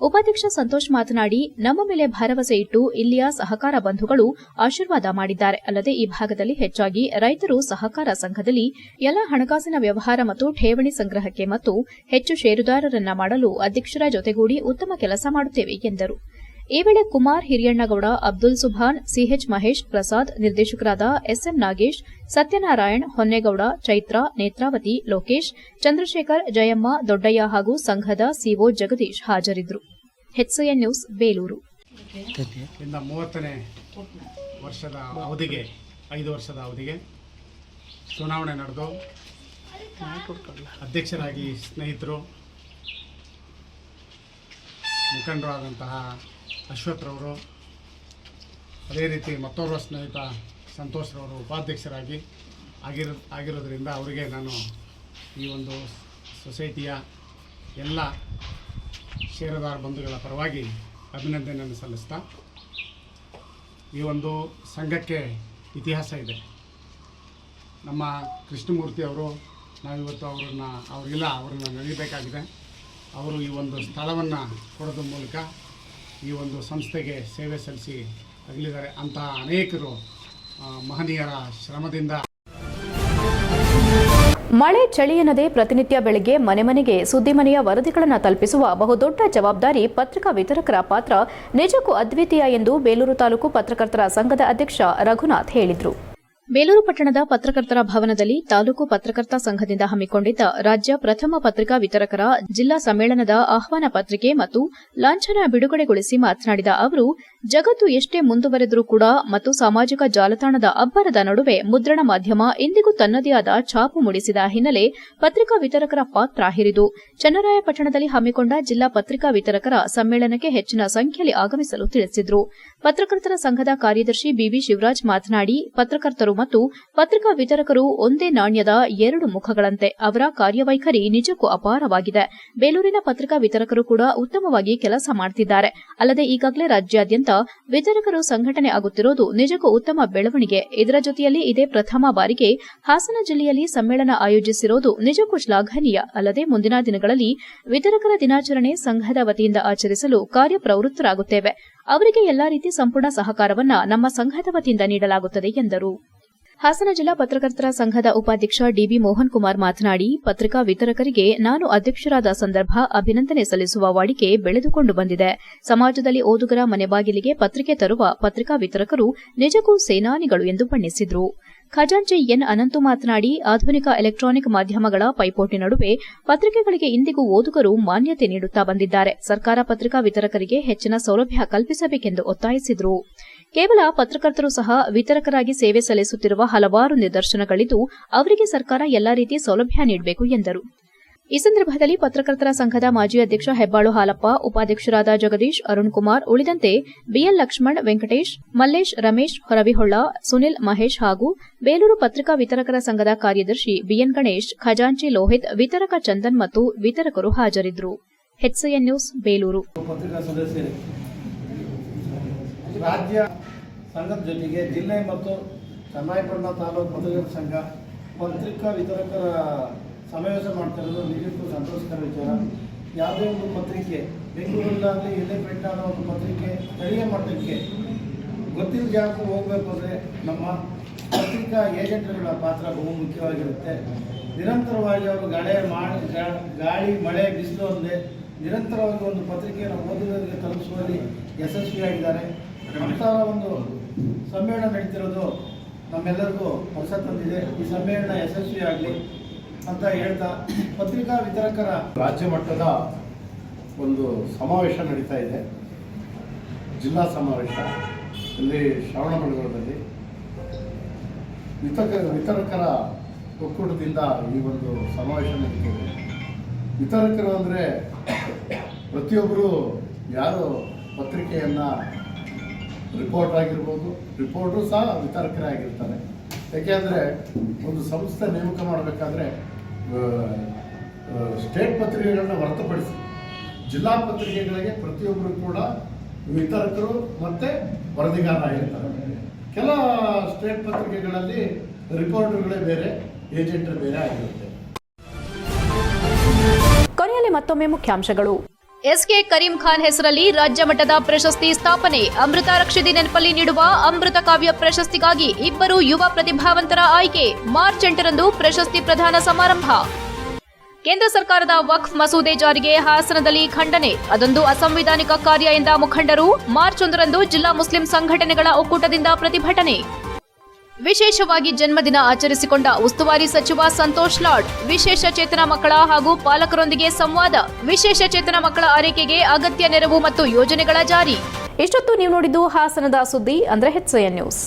ಉಪಾಧ್ಯಕ್ಷ ಸಂತೋಷ್ ಮಾತನಾಡಿ, ನಮ್ಮ ಮೇಲೆ ಭರವಸೆ ಇಟ್ಟು ಇಲ್ಲಿಯ ಸಹಕಾರ ಬಂಧುಗಳು ಆಶೀರ್ವಾದ ಮಾಡಿದ್ದಾರೆ. ಅಲ್ಲದೆ ಈ ಭಾಗದಲ್ಲಿ ಹೆಚ್ಚಾಗಿ ರೈತರು ಸಹಕಾರ ಸಂಘದಲ್ಲಿ ಎಲ್ಲ ಹಣಕಾಸಿನ ವ್ಯವಹಾರ ಮತ್ತು ಠೇವಣಿ ಸಂಗ್ರಹಕ್ಕೆ ಮತ್ತು ಹೆಚ್ಚು ಷೇರುದಾರರನ್ನ ಮಾಡಲು ಅಧ್ಯಕ್ಷರ ಜೊತೆಗೂಡಿ ಉತ್ತಮ ಕೆಲಸ ಮಾಡುತ್ತೇವೆ ಎಂದರು. ಈ ವೇಳೆ ಕುಮಾರ್ ಹಿರಿಯಣ್ಣಗೌಡ, ಅಬ್ದುಲ್ ಸುಭಾನ್, ಸಿಎಚ್ ಮಹೇಶ್, ಪ್ರಸಾದ್, ನಿರ್ದೇಶಕರಾದ ಎಸ್ಎಂ ನಾಗೇಶ್, ಸತ್ಯನಾರಾಯಣ್, ಹೊನ್ನೇಗೌಡ, ಚೈತ್ರ, ನೇತ್ರಾವತಿ, ಲೋಕೇಶ್, ಚಂದ್ರಶೇಖರ್, ಜಯಮ್ಮ, ದೊಡ್ಡಯ್ಯ ಹಾಗೂ ಸಂಘದ ಸಿಒ ಜಗದೀಶ್ ಹಾಜರಿದ್ದರು. ನ್ಯೂಸ್, ಬೇಲೂರು. ವರ್ಷದ ಅವಧಿಗೆ, ಐದು ವರ್ಷದ ಅವಧಿಗೆ ಚುನಾವಣೆ ನಡೆದು ಅಧ್ಯಕ್ಷರಾಗಿ ಸ್ನೇಹಿತರು ಮುಖಂಡರಾದಂತಹ ಅಶ್ವಥ್ರವರು ಅದೇ ರೀತಿ ಮತ್ತೋರ್ವ ಸ್ನೇಹಿತ ಸಂತೋಷ್ರವರು ಉಪಾಧ್ಯಕ್ಷರಾಗಿ ಆಗಿರೋ, ಆಗಿರೋದ್ರಿಂದ ಅವರಿಗೆ ನಾನು ಈ ಒಂದು ಸೊಸೈಟಿಯ ಎಲ್ಲ ಷೇರುದಾರ ಬಂಧುಗಳ ಪರವಾಗಿ ಅಭಿನಂದನೆಯನ್ನು ಸಲ್ಲಿಸ್ತಾ, ಈ ಒಂದು ಸಂಘಕ್ಕೆ ಇತಿಹಾಸ ಇದೆ. ನಮ್ಮ ಕೃಷ್ಣಮೂರ್ತಿ ಅವರು, ನಾವಿವತ್ತು ಅವರನ್ನು ಅವರಿಲ್ಲ ಅವರನ್ನು ನೆನೀಬೇಕಾಗಿದೆ ಅವರು ಈ ಒಂದು ಸ್ಥಳವನ್ನು ಕೊಡೋದ್ರ ಮೂಲಕ ಈ ಒಂದು ಸಂಸ್ಥೆಗೆ ಸೇವೆ ಸಲ್ಲಿಸಿ ಅಗಲಿದ್ದಾರೆ ಅಂತಹ ಅನೇಕರು ಮಹನೀಯರ ಶ್ರಮದಿಂದ. ಮಳೆ ಚಳಿ ಎನ್ನದೆ ಪ್ರತಿನಿತ್ಯ ಬೆಳಗ್ಗೆ ಮನೆ ಮನೆಗೆ ಸುದ್ದಿಮನೆಯ ವರದಿಗಳನ್ನು ತಲುಪಿಸುವ ಬಹುದೊಡ್ಡ ಜವಾಬ್ದಾರಿ ಪತ್ರಿಕಾ ವಿತರಕರ ಪಾತ್ರ. ನಿಜಕ್ಕೂ ಅದ್ವಿತೀಯ ಎಂದು ಬೇಲೂರು ತಾಲೂಕು ಪತ್ರಕರ್ತರ ಸಂಘದ ಅಧ್ಯಕ್ಷ ರಘುನಾಥ್ ಹೇಳಿದರು. ಬೇಲೂರು ಪಟ್ಟಣದ ಪತ್ರಕರ್ತರ ಭವನದಲ್ಲಿ ತಾಲೂಕು ಪತ್ರಕರ್ತ ಸಂಘದಿಂದ ಹಮ್ಮಿಕೊಂಡಿದ್ದ ರಾಜ್ಯ ಪ್ರಥಮ ಪತ್ರಿಕಾ ವಿತರಕರ ಜಿಲ್ಲಾ ಸಮ್ಮೇಳನದ ಆಹ್ವಾನ ಪತ್ರಿಕೆ ಮತ್ತು ಲಾಂಛನ ಬಿಡುಗಡೆಗೊಳಿಸಿ ಮಾತನಾಡಿದ ಅವರು ಜಗತ್ತು ಎಷ್ಟೇ ಮುಂದುವರೆದರೂ ಕೂಡ ಮತ್ತು ಸಾಮಾಜಿಕ ಜಾಲತಾಣದ ಅಬ್ಬರದ ನಡುವೆ ಮುದ್ರಣ ಮಾಧ್ಯಮ ಇಂದಿಗೂ ತನ್ನದೇ ಆದ ಛಾಪು ಮೂಡಿಸಿದ ಹಿನ್ನೆಲೆ ಪತ್ರಿಕಾ ವಿತರಕರ ಪಾತ್ರ ಹಿರಿದು. ಚನ್ನರಾಯಪಟ್ಟಣದಲ್ಲಿ ಹಮ್ಮಿಕೊಂಡ ಜಿಲ್ಲಾ ಪತ್ರಿಕಾ ವಿತರಕರ ಸಮ್ಮೇಳನಕ್ಕೆ ಹೆಚ್ಚಿನ ಸಂಖ್ಯೆಯಲ್ಲಿ ಆಗಮಿಸಲು ತಿಳಿಸಿದರು. ಪತ್ರಕರ್ತರ ಸಂಘದ ಕಾರ್ಯದರ್ಶಿ ಬಿವಿ ಶಿವರಾಜ್ ಮಾತನಾಡಿ, ಪತ್ರಕರ್ತರು ಮತ್ತು ಪತ್ರಿಕಾ ವಿತರಕರು ಒಂದೇ ನಾಣ್ಯದ ಎರಡು ಮುಖಗಳಂತೆ ಅವರ ಕಾರ್ಯವೈಖರಿ ನಿಜಕ್ಕೂ ಅಪಾರವಾಗಿದೆ. ಬೇಲೂರಿನ ಪತ್ರಿಕಾ ವಿತರಕರು ಕೂಡ ಉತ್ತಮವಾಗಿ ಕೆಲಸ ಮಾಡುತ್ತಿದ್ದಾರೆ ಅಲ್ಲದೆ ಈಗಾಗಲೇ ರಾಜ್ಯಾದ್ಯಂತ ವಿತರಕರು ಸಂಘಟನೆ ಆಗುತ್ತಿರುವುದು ನಿಜಕ್ಕೂ ಉತ್ತಮ ಬೆಳವಣಿಗೆ. ಇದರ ಜೊತೆಯಲ್ಲಿ ಇದೇ ಪ್ರಥಮ ಬಾರಿಗೆ ಹಾಸನ ಜಿಲ್ಲೆಯಲ್ಲಿ ಸಮ್ಮೇಳನ ಆಯೋಜಿಸಿರುವುದು ನಿಜಕ್ಕೂ ಶ್ಲಾಘನೀಯ. ಅಲ್ಲದೆ ಮುಂದಿನ ದಿನಗಳಲ್ಲಿ ವಿತರಕರ ದಿನಾಚರಣೆ ಸಂಘದ ವತಿಯಿಂದ ಆಚರಿಸಲು ಕಾರ್ಯಪ್ರವೃತ್ತರಾಗುತ್ತೇವೆ. ಅವರಿಗೆ ಎಲ್ಲಾ ರೀತಿ ಸಂಪೂರ್ಣ ಸಹಕಾರವನ್ನ ನಮ್ಮ ಸಂಘದ ವತಿಯಿಂದ ನೀಡಲಾಗುತ್ತದೆ ಎಂದರು. ಹಾಸನ ಜಿಲ್ಲಾ ಪತ್ರಕರ್ತರ ಸಂಘದ ಉಪಾಧ್ಯಕ್ಷ ಡಿಬಿ ಮೋಹನ್ ಕುಮಾರ್ ಮಾತನಾಡಿ, ಪತ್ರಿಕಾ ವಿತರಕರಿಗೆ ನಾನು ಅಧ್ಯಕ್ಷರಾದ ಸಂದರ್ಭ ಅಭಿನಂದನೆ ಸಲ್ಲಿಸುವ ವಾಡಿಕೆ ಬೆಳೆದುಕೊಂಡು ಬಂದಿದೆ. ಸಮಾಜದಲ್ಲಿ ಓದುಗರ ಮನೆ ಬಾಗಿಲಿಗೆ ಪತ್ರಿಕೆ ತರುವ ಪತ್ರಿಕಾ ವಿತರಕರು ನಿಜಕ್ಕೂ ಸೇನಾನಿಗಳು ಎಂದು ಬಣ್ಣಿಸಿದರು. ಖಜಾಂಚಿ ಎನ್ ಅನಂತು ಮಾತನಾಡಿ, ಆಧುನಿಕ ಎಲೆಕ್ಟ್ರಾನಿಕ್ ಮಾಧ್ಯಮಗಳ ಪೈಪೋಟಿ ನಡುವೆ ಪತ್ರಿಕೆಗಳಿಗೆ ಇಂದಿಗೂ ಓದುಗರು ಮಾನ್ಯತೆ ನೀಡುತ್ತಾ ಬಂದಿದ್ದಾರೆ. ಸರ್ಕಾರ ಪತ್ರಿಕಾ ವಿತರಕರಿಗೆ ಹೆಚ್ಚಿನ ಸೌಲಭ್ಯ ಕಲ್ಪಿಸಬೇಕೆಂದು ಒತ್ತಾಯಿಸಿದರು. ಕೇವಲ ಪತ್ರಕರ್ತರು ಸಹ ವಿತರಕರಾಗಿ ಸೇವೆ ಸಲ್ಲಿಸುತ್ತಿರುವ ಹಲವಾರು ನಿದರ್ಶನಗಳಿದ್ದು, ಅವರಿಗೆ ಸರ್ಕಾರ ಎಲ್ಲಾ ರೀತಿ ಸೌಲಭ್ಯ ನೀಡಬೇಕು ಎಂದರು. ಈ ಸಂದರ್ಭದಲ್ಲಿ ಪತ್ರಕರ್ತರ ಸಂಘದ ಮಾಜಿ ಅಧ್ಯಕ್ಷ ಹೆಬ್ಬಾಳು ಹಾಲಪ್ಪ, ಉಪಾಧ್ಯಕ್ಷರಾದ ಜಗದೀಶ್, ಅರುಣ್ ಕುಮಾರ್ ಉಳಿದಂತೆ ಬಿಎಲ್ ಲಕ್ಷ್ಮಣ್, ವೆಂಕಟೇಶ್, ಮಲ್ಲೇಶ್, ರಮೇಶ್, ಹೊರವಿಹೊಳ್ಳ, ಸುನಿಲ್ ಮಹೇಶ್ ಹಾಗೂ ಬೇಲೂರು ಪತ್ರಿಕಾ ವಿತರಕರ ಸಂಘದ ಕಾರ್ಯದರ್ಶಿ ಬಿಎನ್ ಗಣೇಶ್, ಖಜಾಂಚಿ ಲೋಹಿತ್, ವಿತರಕ ಚಂದನ್ ಮತ್ತು ವಿತರಕರು ಹಾಜರಿದ್ದರು ಹೆಚ್ಸಿಎನ್ ನ್ಯೂಸ್ ಬೇಲೂರು ಪತ್ರಿಕಾ ಸದಸ್ಯರೇ ರಾಜ್ಯ ಸಂಘದ ಜೊತೆಗೆ ಜಿಲ್ಲೆ ಮತ್ತು ಚನ್ನಾಯಪಟ್ಟಣ ತಾಲೂಕು ಪತ್ರಕರ್ತರ ಸಂಘ ಪತ್ರಿಕಾ ವಿತರಕರ ಸಮಾವೇಶ ಮಾಡ್ತಿರೋದು ನಿಜಕ್ಕೂ ಸಂತೋಷಕರ ವಿಚಾರ. ಯಾವುದೇ ಒಂದು ಪತ್ರಿಕೆ ಬೆಂಗಳೂರಲ್ಲಾಗಲಿ ಎಲ್ಲೇ ಅನ್ನೋ ಒಂದು ಪತ್ರಿಕೆ ಸ್ಥಳೀಯ ಮಟ್ಟಕ್ಕೆ ಗೊತ್ತಿಲ್ಲ ಜಾಗಕ್ಕೆ ಹೋಗಬೇಕು ಅಂದರೆ ನಮ್ಮ ಪತ್ರಿಕಾ ಏಜೆಂಟ್ಗಳ ಪಾತ್ರ ಬಹು ಮುಖ್ಯವಾಗಿರುತ್ತೆ. ನಿರಂತರವಾಗಿ ಅವರು ಗಾಳಿ ಮಾಡಿ ಗಾಳಿ, ಮಳೆ, ಬಿಸಿಲು ಅಲ್ಲದೆ ನಿರಂತರವಾಗಿ ಒಂದು ಪತ್ರಿಕೆಯನ್ನು ಓದುಗರಿಗೆ ತಲುಪಿಸುವಲ್ಲಿ ಯಶಸ್ವಿಯಾಗಿದ್ದಾರೆ ಅಂತಹ ಒಂದು ಸಮ್ಮೇಳನ ನಡೀತಿರೋದು ನಮ್ಮೆಲ್ಲರಿಗೂ ಹೊಸ ತಂದಿದೆ. ಈ ಸಮ್ಮೇಳನ ಯಶಸ್ವಿಯಾಗಲಿ ಅಂತ ಹೇಳ್ತಾ ಪತ್ರಿಕಾ ವಿತರಕರ ರಾಜ್ಯ ಮಟ್ಟದ ಒಂದು ಸಮಾವೇಶ ನಡೀತಾ ಇದೆ. ಜಿಲ್ಲಾ ಸಮಾವೇಶ, ಇಲ್ಲಿ ಶ್ರವಣಬೆಳಗೊಳದಲ್ಲಿ ವಿತರಕ, ವಿತರಕರ ಒಕ್ಕೂಟದಿಂದ ಈ ಒಂದು ಸಮಾವೇಶ ನಡೀತಿದೆ ವಿತರಕರು ಅಂದರೆ ಪ್ರತಿಯೊಬ್ಬರು ಯಾರು ಪತ್ರಿಕೆಯನ್ನು ರಿಪೋರ್ಟ್ ಆಗಿರ್ಬೋದು ರಿಪೋರ್ಟರು ಸಹ ವಿತರಕರೇ ಆಗಿರ್ತಾರೆ. ಯಾಕೆಂದರೆ ಒಂದು ಸಂಸ್ಥೆ ನೇಮಕ ಮಾಡಬೇಕಾದ್ರೆ ಸ್ಟೇಟ್ ಪತ್ರಿಕೆಗಳನ್ನ ಹೊರತುಪಡಿಸಿ ಜಿಲ್ಲಾ ಪತ್ರಿಕೆಗಳಿಗೆ ಪ್ರತಿಯೊಬ್ಬರು ಕೂಡ ವಿತರಕರು ಮತ್ತು ವರದಿಗಾರ ಆಗಿರ್ತಾರೆ. ಕೆಲ ಸ್ಟೇಟ್ ಪತ್ರಿಕೆಗಳಲ್ಲಿ ರಿಪೋರ್ಟರ್ಗಳೇ ಬೇರೆ ಏಜೆಂಟ್ ಬೇರೆ ಆಗಿರುತ್ತೆ. ಕೊನೆಯಲ್ಲಿ ಮತ್ತೊಮ್ಮೆ ಮುಖ್ಯಾಂಶಗಳು. ಎಸ್ಕೆ ಕರೀಂ ಖಾನ್ ಹೆಸರಲ್ಲಿ ರಾಜ್ಯ ಮಟ್ಟದ ಪ್ರಶಸ್ತಿ ಸ್ಥಾಪನೆ. ಅಮೃತ ರಕ್ಷಿತಿ ನೆನಪಲ್ಲಿ ನೀಡುವ ಅಮೃತ ಕಾವ್ಯ ಪ್ರಶಸ್ತಿಗಾಗಿ ಇಬ್ಬರು ಯುವ ಪ್ರತಿಭಾವಂತರ ಆಯ್ಕೆ. ಮಾರ್ಚ್ ಎಂಟರಂದು ಪ್ರಶಸ್ತಿ ಪ್ರದಾನ ಸಮಾರಂಭ. ಕೇಂದ್ರ ಸರ್ಕಾರದ ವಕ್ಫ್ ಮಸೂದೆ ಜಾರಿಗೆ ಹಾಸನದಲ್ಲಿ ಖಂಡನೆ. ಅದೊಂದು ಅಸಂವಿಧಾನಿಕ ಕಾರ್ಯ ಎಂದ ಮುಖಂಡರು ಮಾರ್ಚ್ ಒಂದರಂದು ಜಿಲ್ಲಾ ಮುಸ್ಲಿಂ ಸಂಘಟನೆಗಳ ಒಕ್ಕೂಟದಿಂದ ಪ್ರತಿಭಟನೆ. ವಿಶೇಷವಾಗಿ ಜನ್ಮದಿನ ಆಚರಿಸಿಕೊಂಡ ಉಸ್ತುವಾರಿ ಸಚಿವ ಸಂತೋಷ್ ಲಾಡ್, ವಿಶೇಷ ಚೇತನ ಮಕ್ಕಳ ಹಾಗೂ ಪಾಲಕರೊಂದಿಗೆ ಸಂವಾದ, ವಿಶೇಷ ಚೇತನ ಮಕ್ಕಳ ಆರೈಕೆಗೆ ಅಗತ್ಯ ನೆರವು ಮತ್ತು ಯೋಜನೆಗಳ ಜಾರಿ. ಇಷ್ಟೊತ್ತು ನೀವು ನೋಡಿದ್ದು ಹಾಸನದ ಸುದ್ದಿ, ಅಂದ್ರೆ ಹೆಚ್ಎನ್ ನ್ಯೂಸ್.